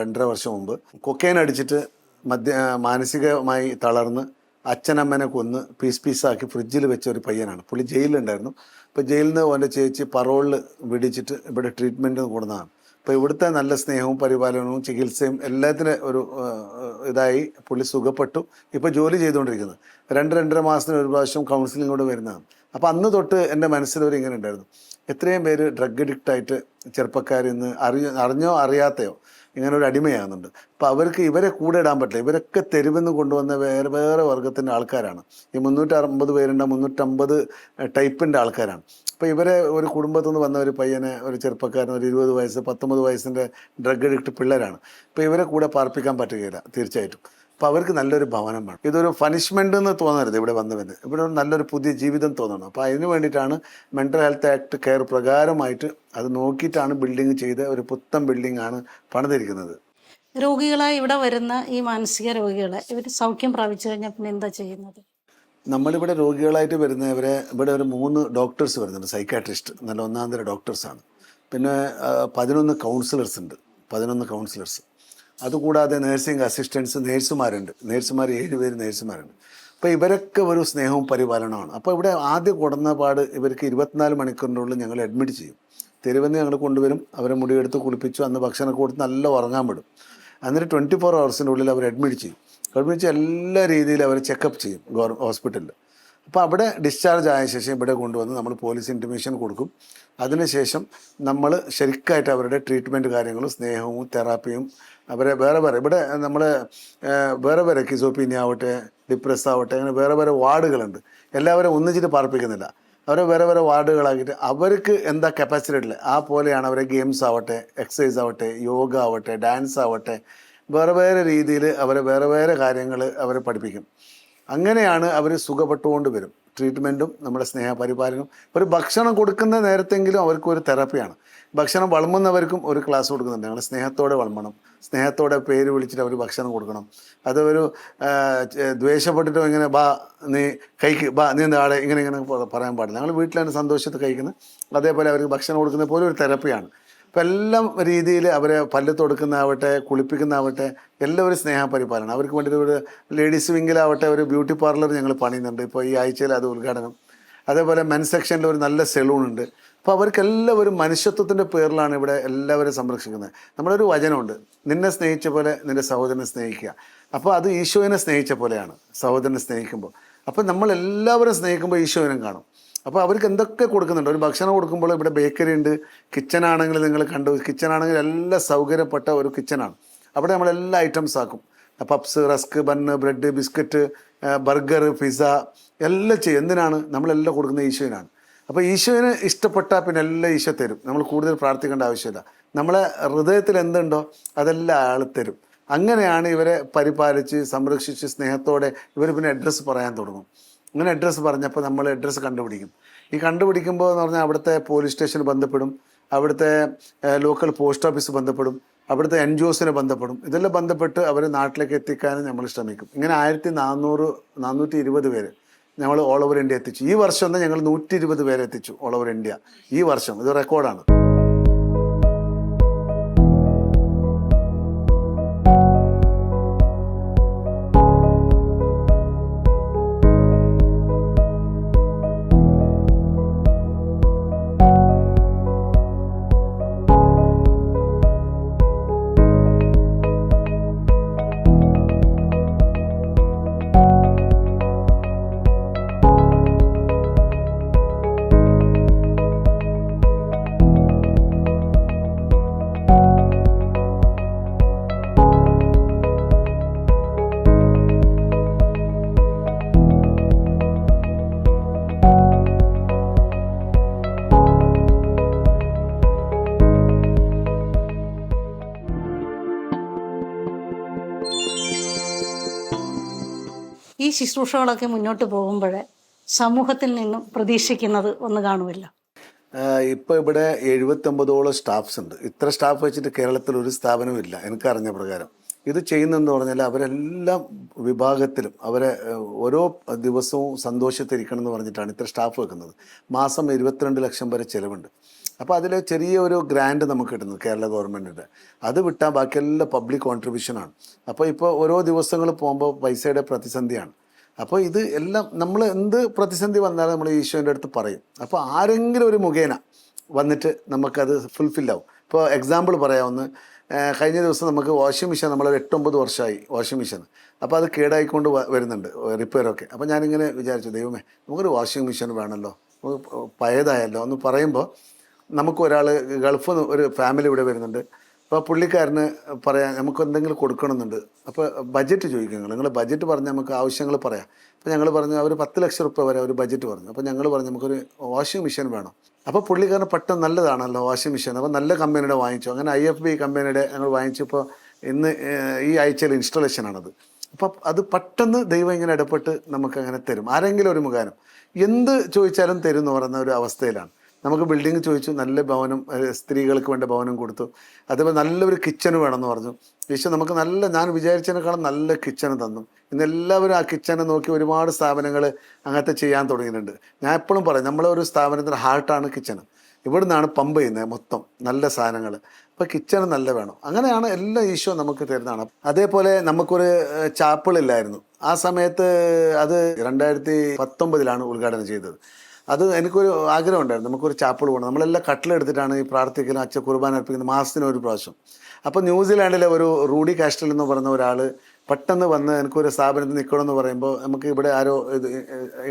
രണ്ടര വർഷം മുമ്പ്. കൊക്കൈൻ അടിച്ചിട്ട് മദ്യ മാനസികമായി തളർന്ന് അച്ഛനമ്മനെ കൊന്ന് പീസ് പീസാക്കി ഫ്രിഡ്ജിൽ വെച്ച ഒരു പയ്യനാണ്. പുള്ളി ജയിലിലുണ്ടായിരുന്നു. ഇപ്പോൾ ജയിലിൽ നിന്ന് ഓന്റെ ചേച്ചി പറോളിൽ വിടിച്ചിട്ട് ഇവിടെ ട്രീറ്റ്മെന്റ് കൊടുന്നതാണ് അപ്പോൾ ഇവിടുത്തെ നല്ല സ്നേഹവും പരിപാലനവും ചികിത്സയും എല്ലാത്തിനും ഒരു ഇതായി പുള്ളി സുഖപ്പെട്ടു. ഇപ്പോൾ ജോലി ചെയ്തുകൊണ്ടിരിക്കുന്നത് രണ്ട് രണ്ടര മാസത്തിന് ഒരു പ്രാവശ്യം കൗൺസിലിംഗ് കൂടെ വരുന്നതാണ്. അപ്പോൾ അന്ന് തൊട്ട് എന്റെ മനസ്സിലൊരു ഇങ്ങനെ ഉണ്ടായിരുന്നു. എത്രയും പേര് ഡ്രഗ് അഡിക്റ്റ് ആയിട്ട് അറിയ അറിഞ്ഞോ അറിയാത്തയോ ഇങ്ങനെ ഒരു അടിമയാകുന്നുണ്ട്. അപ്പോൾ അവർക്ക് ഇവരെ കൂടെ ഇടാൻ പറ്റില്ല. ഇവരൊക്കെ തെരുവെന്ന് കൊണ്ടുവന്ന വേറെ വേറെ വർഗത്തിന്റെ ആൾക്കാരാണ്. ഈ മുന്നൂറ്റമ്പത് പേരുണ്ട് മുന്നൂറ്റമ്പത് ടൈപ്പിന്റെ ആൾക്കാരാണ്. അപ്പോൾ ഇവരെ ഒരു കുടുംബത്തിൽ നിന്ന് വന്ന ഒരു പയ്യനെ ഒരു ചെറുപ്പക്കാരൻ ഒരു ഇരുപത് വയസ്സ് പത്തൊമ്പത് വയസ്സിന്റെ ഡ്രഗ് അഡിക്റ്റ് പിള്ളേരാണ്. അപ്പോൾ ഇവരെ കൂടെ പാർപ്പിക്കാൻ പറ്റുകയില്ല തീർച്ചയായിട്ടും. അപ്പോൾ അവർക്ക് നല്ലൊരു ഭവനം വേണം. ഇതൊരു പനിഷ്മെന്റ് എന്ന് തോന്നരുത് ഇവിടെ വന്നവന്. ഇവിടെ നല്ലൊരു പുതിയ ജീവിതം തോന്നണം. അപ്പോൾ അതിന് വേണ്ടിയിട്ടാണ് മെന്റൽ ഹെൽത്ത് ആക്ട് കെയർ പ്രകാരമായിട്ട് അത് നോക്കിയിട്ടാണ് ബിൽഡിംഗ് ചെയ്ത ഒരു പുത്തൻ ബിൽഡിംഗ് ആണ് പണിതിരിക്കുന്നത്. രോഗികളായി ഇവിടെ വരുന്ന ഈ മാനസിക രോഗികളെ ഇവർ സൗഖ്യം പ്രാപിച്ചു കഴിഞ്ഞാൽ പിന്നെ എന്താ ചെയ്യുന്നത്? നമ്മളിവിടെ രോഗികളായിട്ട് വരുന്നവരെ ഇവിടെ ഒരു മൂന്ന് ഡോക്ടേഴ്സ് വരുന്നുണ്ട്. സൈക്കാട്രിസ്റ്റ് നല്ല ഒന്നാം തരം ഡോക്ടേഴ്സാണ് പിന്നെ പതിനൊന്ന് കൗൺസിലേഴ്സ് ഉണ്ട്. പതിനൊന്ന് കൗൺസിലേഴ്സ് അതുകൂടാതെ നേഴ്സിംഗ് അസിസ്റ്റൻസ് നേഴ്സുമാരുണ്ട്. നേഴ്സുമാർ ഏഴ് പേര് നേഴ്സുമാരുണ്ട്. അപ്പോൾ ഇവരൊക്കെ ഒരു സ്നേഹവും പരിപാലനമാണ് അപ്പോൾ ഇവിടെ ആദ്യ കുടന്നപാട് ഇവർക്ക് ഇരുപത്തിനാല് മണിക്കൂറിനുള്ളിൽ ഞങ്ങൾ അഡ്മിറ്റ് ചെയ്യും. തെരുവെന്ന് ഞങ്ങൾ കൊണ്ടുവരും അവരെ മുടിയെടുത്ത് കുളിപ്പിച്ചു അന്ന് ഭക്ഷണം കൊടുത്ത് നല്ല ഉറങ്ങാൻ വിടും. എന്നിട്ട് ട്വന്റി ഫോർ ഹവേഴ്സിന്റെ ഉള്ളിൽ അവർ അഡ്മിറ്റ് ചെയ്യും. അഡ്മിറ്റ് എല്ലാ രീതിയിലും അവർ ചെക്കപ്പ് ചെയ്യും ഗവർ ഹോസ്പിറ്റലിൽ അപ്പോൾ അവിടെ ഡിസ്ചാർജ് ആയ ശേഷം ഇവിടെ കൊണ്ടുവന്ന് നമ്മൾ പോലീസ് ഇന്റിമേഷൻ കൊടുക്കും. അതിനുശേഷം നമ്മൾ ശരിക്കായിട്ട് അവരുടെ ട്രീറ്റ്മെന്റ് കാര്യങ്ങളും സ്നേഹവും തെറാപ്പിയും അവരെ വേറെ വേറെ ഇവിടെ നമ്മൾ വേറെ വേറെ കിസോപ്പീനിയ ആവട്ടെ ഡിപ്രസ് ആവട്ടെ അങ്ങനെ വേറെ വേറെ വാർഡുകളുണ്ട്. എല്ലാവരും ഒന്നിച്ചിട്ട് പാർപ്പിക്കുന്നില്ല. അവരെ വേറെ വേറെ വാർഡുകളാക്കിയിട്ട് അവർക്ക് എന്താ കപ്പാസിറ്റി ഉള്ളത്? ആ പോലെയാണ് അവരെ ഗെയിംസ് ആവട്ടെ എക്സസൈസ് ആവട്ടെ യോഗ ആവട്ടെ ഡാൻസ് ആവട്ടെ വേറെ വേറെ രീതിയിൽ അവരെ വേറെ വേറെ കാര്യങ്ങൾ അവരെ പഠിപ്പിക്കും. അങ്ങനെയാണ് അവർ സുഖപ്പെട്ടുകൊണ്ട് വരും. ട്രീറ്റ്മെന്റും നമ്മുടെ സ്നേഹ ഇപ്പോൾ ഒരു ഭക്ഷണം കൊടുക്കുന്ന നേരത്തെങ്കിലും അവർക്ക് ഒരു തെറാപ്പിയാണ് ഭക്ഷണം വളമുന്നവർക്കും ഒരു ക്ലാസ് കൊടുക്കുന്നുണ്ട്. ഞങ്ങൾ സ്നേഹത്തോടെ വളമണം സ്നേഹത്തോടെ പേര് വിളിച്ചിട്ട് അവർ ഭക്ഷണം കൊടുക്കണം. അത് ഒരു ദ്വേഷപ്പെട്ടിട്ടോ ഇങ്ങനെ ബാ നീ കഴിക്ക് ബാ നീ എന്താ ഇങ്ങനെ ഇങ്ങനെ പറയാൻ പാടില്ല. ഞങ്ങൾ വീട്ടിലാണ് സന്തോഷത്തിൽ കഴിക്കുന്നത്. അതേപോലെ അവർക്ക് ഭക്ഷണം കൊടുക്കുന്ന പോലെ ഒരു തെറപ്പിയാണ് അപ്പം എല്ലാം രീതിയിൽ അവരെ പല്ല് തൊടുക്കുന്നതാവട്ടെ കുളിപ്പിക്കുന്നതാവട്ടെ എല്ലാവരും സ്നേഹപരിപാലനം. അവർക്ക് വേണ്ടിയിട്ട് ഒരു ലേഡീസ് വിങ്ങിലാവട്ടെ ഒരു ബ്യൂട്ടി പാർലർ ഞങ്ങൾ പണിയുന്നുണ്ട്. ഇപ്പോൾ ഈ ആഴ്ചയിൽ അത് ഉദ്ഘാടനം. അതേപോലെ മെൻ സെക്ഷനിൽ ഒരു നല്ല സെലൂൺ ഉണ്ട്. അപ്പോൾ അവർക്ക് എല്ലാവരും മനുഷ്യത്വത്തിന്റെ പേരിലാണ് ഇവിടെ എല്ലാവരും സംരക്ഷിക്കുന്നത്. നമ്മളൊരു വചനമുണ്ട്. നിന്നെ സ്നേഹിച്ച പോലെ നിന്റെ സഹോദരനെ സ്നേഹിക്കുക. അപ്പോൾ അത് ഈശോനെ സ്നേഹിച്ച പോലെയാണ് സഹോദരനെ സ്നേഹിക്കുമ്പോൾ. അപ്പോൾ നമ്മൾ എല്ലാവരും സ്നേഹിക്കുമ്പോൾ ഈശോനും കാണും. അപ്പോൾ അവർക്ക് എന്തൊക്കെ കൊടുക്കുന്നുണ്ട്? ഒരു ഭക്ഷണം കൊടുക്കുമ്പോൾ ഇവിടെ ബേക്കറി ഉണ്ട് കിച്ചൺ ആണെങ്കിൽ നിങ്ങൾ കണ്ടു കിച്ചൺ ആണെങ്കിൽ എല്ലാം സൗകര്യപ്പെട്ട ഒരു കിച്ചണാണ് അവിടെ നമ്മൾ എല്ലാ ഐറ്റംസ് ആക്കും. Puffs rusk bun bread biscuit burger pizza എല്ലാം ചെയ്യും. എന്തിനാണ്? നമ്മളെല്ലാം കൊടുക്കുന്ന ഈശോയിനാണ്. അപ്പോൾ ഈശോയിന് ഇഷ്ടപ്പെട്ടാൽ പിന്നെ എല്ലാം ഈശോ തരും. നമ്മൾ കൂടുതൽ പ്രാർത്ഥിക്കേണ്ട ആവശ്യമില്ല. നമ്മളെ ഹൃദയത്തിൽ എന്തുണ്ടോ അതെല്ലാം ആൾ തരും. അങ്ങനെയാണ് ഇവരെ പരിപാലിച്ച് സംരക്ഷിച്ച് സ്നേഹത്തോടെ ഇവർ പിന്നെ അഡ്രസ്സ് പറയാൻ തുടങ്ങും. അങ്ങനെ അഡ്രസ്സ് പറഞ്ഞപ്പോൾ നമ്മൾ അഡ്രസ്സ് കണ്ടുപിടിക്കും. ഈ കണ്ടുപിടിക്കുമ്പോൾ എന്ന് പറഞ്ഞാൽ അവിടുത്തെ പോലീസ് സ്റ്റേഷൻ ബന്ധപ്പെടും അവിടുത്തെ ലോക്കൽ പോസ്റ്റ് ഓഫീസ് ബന്ധപ്പെടും അവിടുത്തെ എൻ ജി ഒസിനെ ബന്ധപ്പെടും. ഇതെല്ലാം ബന്ധപ്പെട്ട് അവർ നാട്ടിലേക്ക് എത്തിക്കാനും നമ്മൾ ശ്രമിക്കും. ഇങ്ങനെ ആയിരത്തി നാനൂറ് നാനൂറ്റി ഇരുപത് പേര് ഞങ്ങൾ ഓൾ ഓവർ ഇന്ത്യ എത്തിച്ചു. ഈ വർഷം തന്നെ ഞങ്ങൾ നൂറ്റി ഇരുപത് പേരെ എത്തിച്ചു ഓൾ ഓവർ ഇന്ത്യ ഈ വർഷം ഇത് റെക്കോർഡാണ് ഈ ശുശ്രൂഷകളൊക്കെ മുന്നോട്ട് പോകുമ്പോൾ സമൂഹത്തിൽ നിന്നും പ്രതീക്ഷിക്കുന്നത് ഒന്ന് കാണുമല്ലോ. ഇപ്പോൾ ഇവിടെ എഴുപത്തൊമ്പതോളം സ്റ്റാഫ്സ് ഉണ്ട്. ഇത്ര സ്റ്റാഫ് വെച്ചിട്ട് കേരളത്തിൽ ഒരു സ്ഥാപനവും ഇല്ല എനിക്കറിഞ്ഞ പ്രകാരം. ഇത് ചെയ്യുന്നതെന്ന് പറഞ്ഞാൽ അവരെല്ലാം വിഭാഗത്തിലും അവരെ ഓരോ ദിവസവും സന്തോഷത്തിരിക്കണം എന്ന് പറഞ്ഞിട്ടാണ് ഇത്ര സ്റ്റാഫ് വെക്കുന്നത്. മാസം ഇരുപത്തിരണ്ട് ലക്ഷം വരെ ചിലവുണ്ട്. അപ്പോൾ അതിൽ ചെറിയ ഒരു ഗ്രാൻഡ് നമുക്ക് കിട്ടുന്നത് കേരള ഗവൺമെന്റിന്റെ അത് വിട്ടാൽ ബാക്കിയെല്ലാം പബ്ലിക് കോൺട്രിബ്യൂഷനാണ് അപ്പോൾ ഇപ്പോൾ ഓരോ ദിവസങ്ങൾ പോകുമ്പോൾ പൈസയുടെ പ്രതിസന്ധിയാണ്. അപ്പോൾ ഇത് എല്ലാം നമ്മൾ എന്ത് പ്രതിസന്ധി വന്നാലും നമ്മൾ ഈശോന്റെ അടുത്ത് പറയും. അപ്പോൾ ആരെങ്കിലും ഒരു മുഖേന വന്നിട്ട് നമുക്കത് ഫുൾഫിൽ ആവും. ഇപ്പോൾ എക്സാമ്പിൾ പറയാവുന്ന കഴിഞ്ഞ ദിവസം നമുക്ക് വാഷിംഗ് മെഷീൻ നമ്മളൊരു എട്ടൊമ്പത് വർഷമായി വാഷിംഗ് മെഷീൻ അപ്പോൾ അത് കേടായിക്കൊണ്ട് വരുന്നുണ്ട് റിപ്പയറൊക്കെ അപ്പോൾ ഞാനിങ്ങനെ വിചാരിച്ചു ദൈവമേ നമുക്കൊരു വാഷിംഗ് മെഷീൻ വേണമല്ലോ പഴയതായല്ലോ എന്ന് പറയുമ്പോൾ നമുക്ക് ഒരാൾ ഗൾഫ് ഒരു ഫാമിലി ഇവിടെ വരുന്നുണ്ട്. അപ്പോൾ പുള്ളിക്കാരന് പറയാം നമുക്ക് എന്തെങ്കിലും കൊടുക്കണമെന്നുണ്ട്. അപ്പോൾ ബജറ്റ് ചോദിക്കും നിങ്ങൾ നിങ്ങൾ ബഡ്ജറ്റ് പറഞ്ഞാൽ നമുക്ക് ആവശ്യങ്ങൾ പറയാം. അപ്പോൾ ഞങ്ങൾ പറഞ്ഞു അവർ പത്ത് ലക്ഷം റുപ്യ വരെ ഒരു ബജറ്റ് പറഞ്ഞു. അപ്പോൾ ഞങ്ങൾ പറഞ്ഞു നമുക്കൊരു വാഷിംഗ് മെഷീൻ വേണം. അപ്പോൾ പുള്ളിക്കാരന് പെട്ടെന്ന് നല്ലതാണല്ലോ വാഷിംഗ് മെഷീൻ. അപ്പോൾ നല്ല കമ്പനിയുടെ വാങ്ങിച്ചു. അങ്ങനെ ഐ എഫ് ബി കമ്പനിയുടെ ഞങ്ങൾ വാങ്ങിച്ചപ്പോൾ ഇന്ന് ഈ ആഴ്ചയിൽ ഇൻസ്റ്റലേഷനാണത് അപ്പം അത് പെട്ടെന്ന് ദൈവം ഇങ്ങനെ ഇടപെട്ട് നമുക്ക് അങ്ങനെ തരും. ആരെങ്കിലും ഒരു മുഖാനം. എന്ത് ചോദിച്ചാലും തരും എന്ന് പറയുന്ന ഒരു അവസ്ഥയിലാണ്. നമുക്ക് ബിൽഡിംഗ് ചോദിച്ചു നല്ല ഭവനം സ്ത്രീകൾക്ക് വേണ്ട ഭവനം കൊടുത്തു. അതേപോലെ നല്ലൊരു കിച്ചൺ വേണമെന്ന് പറഞ്ഞു. ഈശോ നമുക്ക് നല്ല ഞാൻ വിചാരിച്ചതിനേക്കാളും നല്ല കിച്ചൺ തന്നു. ഇന്ന് എല്ലാവരും ആ കിച്ചനെ നോക്കി ഒരുപാട് സ്ഥാപനങ്ങൾ അങ്ങനത്തെ ചെയ്യാൻ തുടങ്ങിയിട്ടുണ്ട്. ഞാൻ എപ്പോഴും പറയും നമ്മളെ ഒരു സ്ഥാപനത്തിന്റെ ഹാർട്ടാണ് കിച്ചൺ നിന്നാണ് പമ്പ് ചെയ്യുന്നത് മൊത്തം നല്ല സാധനങ്ങൾ. അപ്പോൾ കിച്ചൺ നല്ല വേണം. അങ്ങനെയാണ് എല്ലാ ഈശോ നമുക്ക് തരുന്നതാണ്. അതേപോലെ നമുക്കൊരു ചാപ്പിളില്ലായിരുന്നു ആ സമയത്ത് അത് രണ്ടായിരത്തി പത്തൊമ്പതിലാണ് ഉദ്ഘാടനം ചെയ്തത്. അത് എനിക്കൊരു ആഗ്രഹം ഉണ്ടായിരുന്നു നമുക്കൊരു ചാപ്പിൾ പോകണം. നമ്മളെല്ലാം കട്ടിലെടുത്തിട്ടാണ് ഈ പ്രാർത്ഥിക്കലും അച്ഛ കുർബാന അർപ്പിക്കുന്നത് മാസത്തിന് ഒരു പ്രാവശ്യം. അപ്പോൾ ന്യൂസിലാൻഡിലെ ഒരു റൂഡി കാസ്റ്റൽ എന്ന് പറയുന്ന ഒരാൾ പെട്ടെന്ന് വന്ന് എനിക്കൊരു സ്ഥാപനത്തിൽ നിൽക്കണമെന്ന് പറയുമ്പോൾ നമുക്ക് ഇവിടെ ആരോ ഇത്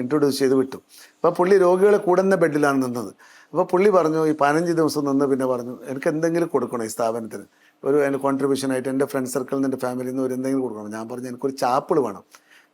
ഇൻട്രൊഡ്യൂസ് ചെയ്ത് വിട്ടു. അപ്പോൾ പുള്ളി രോഗികളെ കൂടുന്ന ബെഡിലാണ് നിന്നത്. അപ്പോൾ പുള്ളി പറഞ്ഞു ഈ പതിനഞ്ച് ദിവസം നിന്ന് പിന്നെ പറഞ്ഞു എനിക്ക് എന്തെങ്കിലും കൊടുക്കണം ഈ സ്ഥാപനത്തിന്? ഒരു എന്റെ കോൺട്രിബ്യൂഷൻ ആയിട്ട് എന്റെ ഫ്രണ്ട് സർക്കിളിൽ നിന്ന് എന്റെ ഫാമിലിയിൽ നിന്ന് ഒരു എന്തെങ്കിലും കൊടുക്കണം? ഞാൻ പറഞ്ഞു എനിക്കൊരു ചാപ്പിൾ വേണം.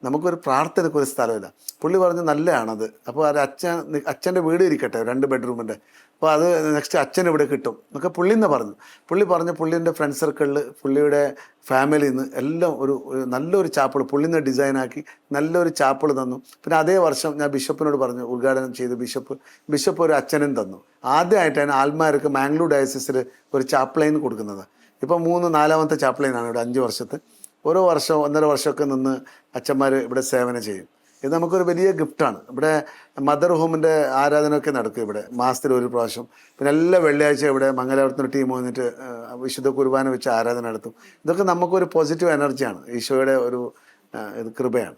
നമുക്കൊരു പ്രാർത്ഥനയ്ക്ക് ഒരു സ്ഥലമില്ല. പുള്ളി പറഞ്ഞു നല്ലതാണത്. അപ്പോൾ അത് അച്ഛൻ അച്ഛന്റെ വീട് ഇരിക്കട്ടെ രണ്ട് ബെഡ്റൂമിന്റെ. അപ്പോൾ അത് നെക്സ്റ്റ് അച്ഛൻ ഇവിടെ കിട്ടും എന്നൊക്കെ പുള്ളി എന്ന് പറഞ്ഞു. പുള്ളി പറഞ്ഞു പുള്ളിന്റെ ഫ്രണ്ട് സർക്കിളിൽ പുള്ളിയുടെ ഫാമിലിയിൽ നിന്ന് എല്ലാം ഒരു നല്ലൊരു ചാപ്പിൾ പുള്ളിന്ന് ഡിസൈനാക്കി നല്ലൊരു ചാപ്പിൾ തന്നു. പിന്നെ അതേ വർഷം ഞാൻ ബിഷപ്പിനോട് പറഞ്ഞു ഉദ്ഘാടനം ചെയ്ത് ബിഷപ്പ് ബിഷപ്പ് ഒരു അച്ഛനും തന്നു. ആദ്യമായിട്ടാണ് ആൽമാർക്ക് മാംഗ്ലൂർ ഡയസിസിൽ ഒരു ചാപ്ലൈൻ കൊടുക്കുന്നത്. ഇപ്പോൾ മൂന്ന് നാലാമത്തെ ചാപ്ലൈനാണ് ഇവിടെ അഞ്ച് വർഷത്തെ. ഓരോ വർഷം ഒന്നര വർഷമൊക്കെ നിന്ന് അച്ഛന്മാർ ഇവിടെ സേവനം ചെയ്യും. ഇത് നമുക്കൊരു വലിയ ഗിഫ്റ്റാണ് ഇവിടെ മദർ ഹോമിന്റെ ആരാധനയൊക്കെ നടക്കും ഇവിടെ. മാസത്തിൽ ഒരു പ്രാവശ്യം. പിന്നെ എല്ലാ വെള്ളിയാഴ്ച ഇവിടെ മംഗലാപുരത്തിന് ടീം വന്നിട്ട് വിശുദ്ധ കുർബാന വെച്ച് ആരാധന നടത്തും. ഇതൊക്കെ നമുക്കൊരു പോസിറ്റീവ് എനർജിയാണ് ഈശോയുടെ ഒരു ഇത് കൃപയാണ്.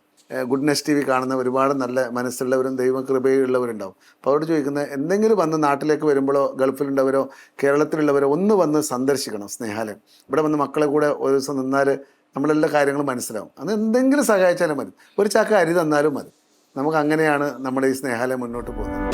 ഗുഡ്നെസ് ടി വി കാണുന്ന ഒരുപാട് നല്ല മനസ്സുള്ളവരും ദൈവ കൃപയുള്ളവരുണ്ടാവും അപ്പോൾ അവരോട് ചോദിക്കുന്നത് എന്തെങ്കിലും വന്ന് നാട്ടിലേക്ക് വരുമ്പോഴോ ഗൾഫിലുള്ളവരോ കേരളത്തിലുള്ളവരോ ഒന്ന് വന്ന് സന്ദർശിക്കണം സ്നേഹാലയം. ഇവിടെ വന്ന് മക്കളെ കൂടെ ഒരു ദിവസം നിന്നാൽ നമ്മളെല്ലാ കാര്യങ്ങളും മനസ്സിലാവും. അത് എന്തെങ്കിലും സഹായിച്ചാലും മതി. ഒരു ചാക്ക അരി തന്നാലും മതി. നമുക്ക് അങ്ങനെയാണ് നമ്മുടെ ഈ സ്നേഹാലയം മുന്നോട്ട് പോകുന്നത്.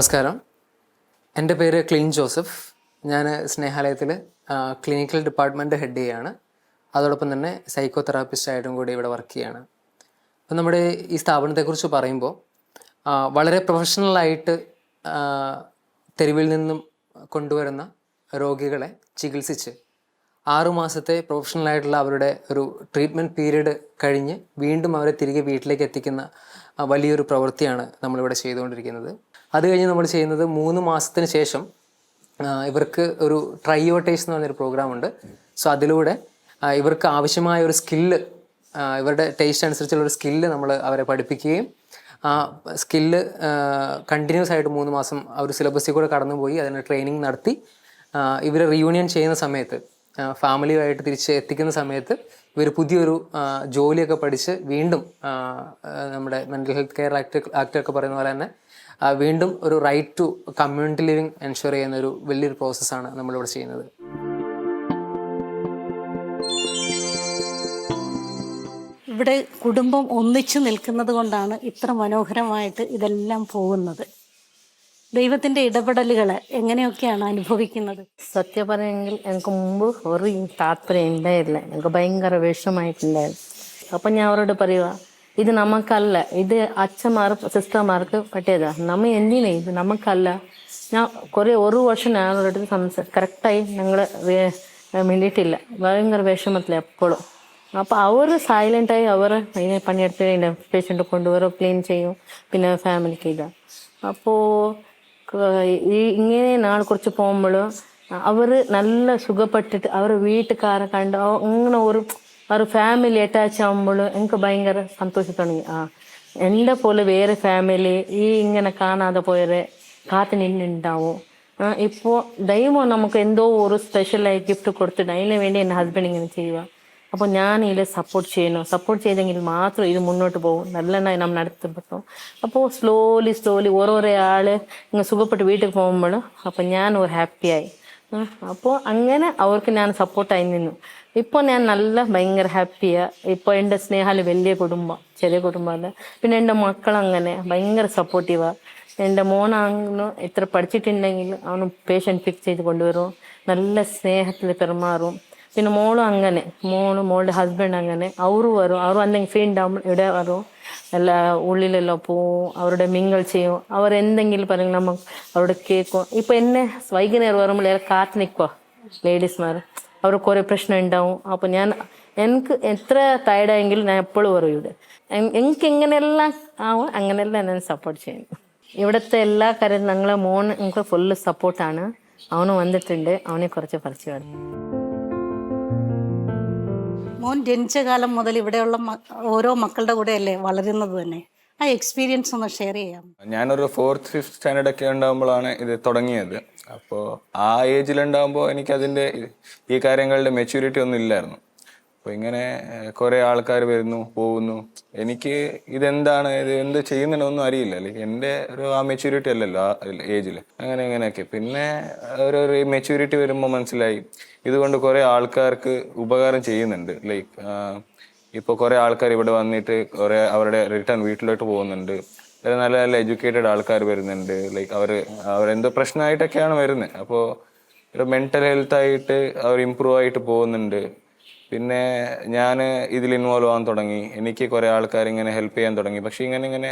നമസ്കാരം. എന്റെ പേര് ക്ലീൻ ജോസഫ്. ഞാൻ സ്നേഹാലയത്തിൽ ക്ലിനിക്കൽ ഡിപ്പാർട്ട്മെന്റ് ഹെഡ് ചെയ്യാണ്. അതോടൊപ്പം തന്നെ സൈക്കോ തെറാപ്പിസ്റ്റ് ആയിട്ടും കൂടി ഇവിടെ വർക്ക് ചെയ്യാണ്. അപ്പം നമ്മുടെ ഈ സ്ഥാപനത്തെക്കുറിച്ച് പറയുമ്പോൾ വളരെ പ്രൊഫഷണലായിട്ട് തെരുവിൽ നിന്നും കൊണ്ടുവരുന്ന രോഗികളെ ചികിത്സിച്ച് ആറുമാസത്തെ പ്രൊഫഷണലായിട്ടുള്ള അവരുടെ ഒരു ട്രീറ്റ്മെന്റ് പീരീഡ് കഴിഞ്ഞ് വീണ്ടും അവരെ തിരികെ വീട്ടിലേക്ക് എത്തിക്കുന്ന വലിയൊരു പ്രവൃത്തിയാണ് നമ്മളിവിടെ ചെയ്തുകൊണ്ടിരിക്കുന്നത്. അത് കഴിഞ്ഞ് നമ്മൾ ചെയ്യുന്നത് മൂന്ന് മാസത്തിന് ശേഷം ഇവർക്ക് ഒരു ട്രൈയോട്ടേസ് എന്ന് പറഞ്ഞൊരു പ്രോഗ്രാം ഉണ്ട് സോ അതിലൂടെ ഇവർക്ക് ആവശ്യമായ ഒരു സ്കില്ല് ഇവരുടെ ടേസ്റ്റ് അനുസരിച്ചുള്ള ഒരു സ്കില്ല് നമ്മൾ അവരെ പഠിപ്പിക്കുകയും ആ സ്കില്ല് കണ്ടിന്യൂസ് ആയിട്ട് മൂന്ന് മാസം ആ ഒരു സിലബസിൽ കൂടെ കടന്നുപോയി അതിന് ട്രെയിനിങ് നടത്തി ഇവരെ റീയൂണിയൻ ചെയ്യുന്ന സമയത്ത് ഫാമിലിയുമായിട്ട് തിരിച്ച് എത്തിക്കുന്ന സമയത്ത് ഇവർ പുതിയൊരു ജോലിയൊക്കെ പഠിച്ച് വീണ്ടും നമ്മുടെ mental health care act act ഒക്കെ പറയുന്ന പോലെ തന്നെ വീണ്ടും ഒരു right to community living ensure ചെയ്യുന്ന ഒരു വലിയൊരു പ്രോസസ്സാണ് നമ്മളിവിടെ ചെയ്യുന്നത്. ഇവിടെ കുടുംബം ഒന്നിച്ചു നിൽക്കുന്നത് കൊണ്ടാണ് ഇത്ര മനോഹരമായിട്ട് ഇതെല്ലാം പോകുന്നത്. ദൈവത്തിന്റെ ഇടപെടലുകൾ എങ്ങനെയൊക്കെയാണ് അനുഭവിക്കുന്നത്? സത്യം പറയുമെങ്കിൽ എനിക്ക് മുമ്പ് ഒരു താല്പര്യം ഉണ്ടായില്ല എനിക്ക് ഭയങ്കര വിഷമായിട്ടുണ്ടായിരുന്നു അപ്പം ഞാൻ അവരോട് പറയുക ഇത് നമുക്കല്ല. ഇത് അച്ഛന്മാർ സിസ്റ്റർമാർക്ക് പറ്റിയതാ. നമ്മൾ എന്തിനേ? ഇത് നമുക്കല്ല. ഞാൻ കുറേ ഒരു വർഷം അവരുടെ അടുത്ത് സംസാ കറക്റ്റായി ഞങ്ങൾ മിണ്ടിയിട്ടില്ല. ഭയങ്കര വിഷമത്തില്ല എപ്പോഴും. അപ്പോൾ അവർ സൈലന്റായി അവർ അതിനെ പണിയെടുത്ത് പേഷ്യന്റ് കൊണ്ടുവരും ക്ലീൻ ചെയ്യും. പിന്നെ ഫാമിലിക്ക് ഇത്. അപ്പോൾ ഈ ഇങ്ങനെ നാൾ കുറച്ച് പോകുമ്പോൾ അവർ നല്ല സുഖപ്പെട്ടിട്ട് അവർ വീട്ടുകാരെ കണ്ട് അങ്ങനെ ഒരു അവർ ഫാമിലി അറ്റാച്ച് ആകുമ്പോൾ എനിക്ക് ഭയങ്കര സന്തോഷം തുടങ്ങി ആ എന്റെ പോലെ വേറെ ഫാമിലി ഈ ഇങ്ങനെ കാണാതെ പോയവരെ കാത്തു നിന്നുണ്ടാവും ഇപ്പോൾ ദൈവം നമുക്ക് എന്തോ ഒരു സ്പെഷ്യലായി ഗിഫ്റ്റ് കൊടുത്തിട്ട് അതിന് വേണ്ടി എന്റെ ഹസ്ബൻഡ് ഇങ്ങനെ ചെയ്യുക അപ്പോൾ ഞാൻ ഇതിൽ സപ്പോർട്ട് ചെയ്യണം സപ്പോർട്ട് ചെയ്തെങ്കിൽ മാത്രം ഇത് മുന്നോട്ട് പോകും. നല്ലെണ്ണ നമ്മൾ നടത്തപ്പെട്ടു. അപ്പോൾ സ്ലോലി സ്ലോലി ഓരോരോ ആൾ ഇങ്ങനെ സുഖപ്പെട്ട് വീട്ടിൽ പോകുമ്പോൾ അപ്പോൾ ഞാൻ ഒരു ഹാപ്പിയായി അപ്പോൾ അങ്ങനെ അവർക്ക് ഞാൻ സപ്പോർട്ടായി നിന്നു. ഇപ്പോൾ ഞാൻ നല്ല ഭയങ്കര ഹാപ്പിയാണ് ഇപ്പോൾ എന്റെ സ്നേഹാൽ വലിയ കുടുംബം ചെറിയ കുടുംബമല്ല പിന്നെ എന്റെ മക്കളങ്ങനെ ഭയങ്കര സപ്പോർട്ടീവാണ് എന്റെ മോനാണെങ്കിലും എത്ര പഠിച്ചിട്ടുണ്ടെങ്കിൽ അവന് പേഷ്യന്റ് ഫിക്സ് ചെയ്ത് കൊണ്ടുവരും. നല്ല സ്നേഹത്തിൽ പെരുമാറും. പിന്നെ മോളും അങ്ങനെ. മോളും മോളുടെ ഹസ്ബൻഡ് അങ്ങനെ. അവരും വരും. അവരും എന്തെങ്കിലും ഫ്രീ ഉണ്ടാകുമ്പോൾ ഇവിടെ വരും. എല്ലാ ഉള്ളിലെല്ലാം പോവും. അവരുടെ മിങ്ങൾ ചെയ്യും. അവർ എന്തെങ്കിലും പറയും നമ്മൾ അവരോട് കേൾക്കും. ഇപ്പം എന്നെ വൈകുന്നേരം വരുമ്പോൾ കാത്തു നിൽക്കുക ലേഡീസ്മാർ അവർ കുറേ പ്രശ്നം ഉണ്ടാവും അപ്പോൾ ഞാൻ എനിക്ക് എത്ര ടയർഡായെങ്കിലും ഞാൻ എപ്പോഴും പറയൂടെ എനിക്ക് എങ്ങനെയെല്ലാം ആവും അങ്ങനെയെല്ലാം ഞാൻ സപ്പോർട്ട് ചെയ്യുന്നു ഇവിടുത്തെ എല്ലാ കാര്യം ഞങ്ങളെ മോൻ എനിക്ക് ഫുള്ള് സപ്പോർട്ടാണ് അവന് വന്നിട്ടുണ്ട്. അവനെ കുറച്ച് പരിചയം മോൻ ജനിച്ച കാലം മുതൽ ഇവിടെയുള്ള ഓരോ മക്കളുടെ കൂടെയല്ലേ വളരുന്നത് തന്നെ? ആ എക്സ്പീരിയൻസ് ഒന്ന് ഷെയർ ചെയ്യാം ഞാനൊരു ഫോർത്ത് ഫിഫ്ത് സ്റ്റാൻഡേർഡ് ഒക്കെ ഉണ്ടാകുമ്പോഴാണ് ഇത് തുടങ്ങിയത്. അപ്പോൾ ആ ഏജിലുണ്ടാകുമ്പോൾ എനിക്ക് അതിന്റെ ഈ കാര്യങ്ങളുടെ മെച്യൂരിറ്റി ഒന്നും ഇല്ലായിരുന്നു. അപ്പോൾ ഇങ്ങനെ കുറേ ആൾക്കാർ വരുന്നു പോകുന്നു. എനിക്ക് ഇതെന്താണ് ഇത് എന്ത് ചെയ്യുന്നുണ്ടോന്നും അറിയില്ല. അല്ലെങ്കിൽ എന്റെ ഒരു ആ മെച്യൂരിറ്റി അല്ലല്ലോ ആ ഏജിൽ അങ്ങനെ ഇങ്ങനെയൊക്കെ. പിന്നെ ഒരു മെച്യൂരിറ്റി വരുമ്പോൾ മനസ്സിലായി. ഇതുകൊണ്ട് കുറേ ആൾക്കാർക്ക് ഉപകാരം ചെയ്യുന്നുണ്ട്. ലൈക്ക് ഇപ്പോൾ കുറേ ആൾക്കാർ ഇവിടെ വന്നിട്ട് കുറേ അവരുടെ റിട്ടേൺ വീട്ടിലോട്ട് പോകുന്നുണ്ട്. നല്ല നല്ല എഡ്യൂക്കേറ്റഡ് ആൾക്കാർ വരുന്നുണ്ട്. ലൈക്ക് അവർ അവരെന്തോ പ്രശ്നമായിട്ടൊക്കെയാണ് വരുന്നത്. അപ്പോൾ മെന്റൽ ഹെൽത്ത് ആയിട്ട് അവർ ഇമ്പ്രൂവ് ആയിട്ട് പോകുന്നുണ്ട്. പിന്നെ ഞാൻ ഇതിൽ ഇൻവോൾവ് ആവാൻ തുടങ്ങി. എനിക്ക് കുറേ ആൾക്കാർ ഇങ്ങനെ ഹെൽപ്പ് ചെയ്യാൻ തുടങ്ങി. പക്ഷേ ഇങ്ങനെ ഇങ്ങനെ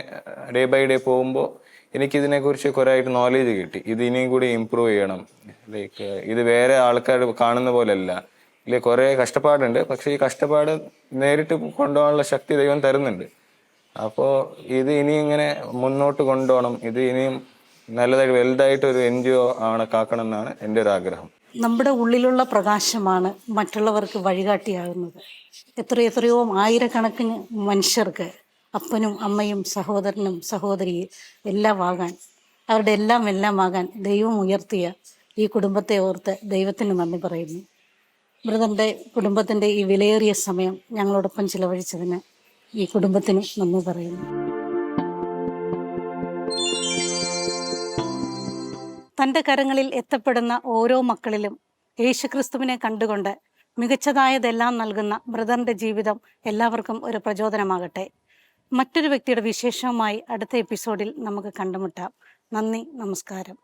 ഡേ ബൈ ഡേ പോകുമ്പോൾ എനിക്കിതിനെക്കുറിച്ച് കുറേ ആയിട്ട് നോളേജ് കിട്ടി. ഇത് ഇനിയും കൂടി ഇമ്പ്രൂവ് ചെയ്യണം. ലൈക്ക് ഇത് വേറെ ആൾക്കാർ കാണുന്ന പോലെയല്ല ഇല്ല കുറേ കഷ്ടപ്പാടുണ്ട്. പക്ഷേ ഈ കഷ്ടപ്പാട് നേരിട്ട് കൊണ്ടുപോകാനുള്ള ശക്തി ദൈവം തരുന്നുണ്ട്. അപ്പോൾ ഇത് ഇനി ഇങ്ങനെ മുന്നോട്ട് കൊണ്ടുപോകണം. ഇത് ഇനിയും നല്ലതായിട്ട് വലുതായിട്ട് ഒരു എൻ ജി ഒ ആണ് കാക്കണം എന്നാണ് എന്റെ ഒരു ആഗ്രഹം. നമ്മുടെ ഉള്ളിലുള്ള പ്രകാശമാണ് മറ്റുള്ളവർക്ക് വഴികാട്ടിയാകുന്നത്. എത്രയെത്രയോ എത്രയോ ആയിരക്കണക്കിന് മനുഷ്യർക്ക് അപ്പനും അമ്മയും സഹോദരനും സഹോദരിയും എല്ലാം ആകാൻ അവരുടെ എല്ലാം എല്ലാം ആകാൻ ദൈവം ഉയർത്തിയ ഈ കുടുംബത്തെ ഓർത്ത് ദൈവത്തിന് നന്ദി പറയുന്നു. ബ്രദറിന്റെ കുടുംബത്തിന്റെ ഈ വിലയേറിയ സമയം ഞങ്ങളോടൊപ്പം ചിലവഴിച്ചതിന് ഈ കുടുംബത്തിന് നന്ദി പറയുന്നു. തന്റെ കരങ്ങളിൽ എത്തപ്പെടുന്ന ഓരോ മക്കളിലും യേശുക്രിസ്തുവിനെ കണ്ടുകൊണ്ട് മികച്ചതായതെല്ലാം നൽകുന്ന ബ്രദറിന്റെ ജീവിതം എല്ലാവർക്കും ഒരു പ്രചോദനമാകട്ടെ. മറ്റൊരു വ്യക്തിയുടെ വിശേഷവുമായി അടുത്ത എപ്പിസോഡിൽ നമുക്ക് കണ്ടുമുട്ടാം. നന്ദി നമസ്കാരം.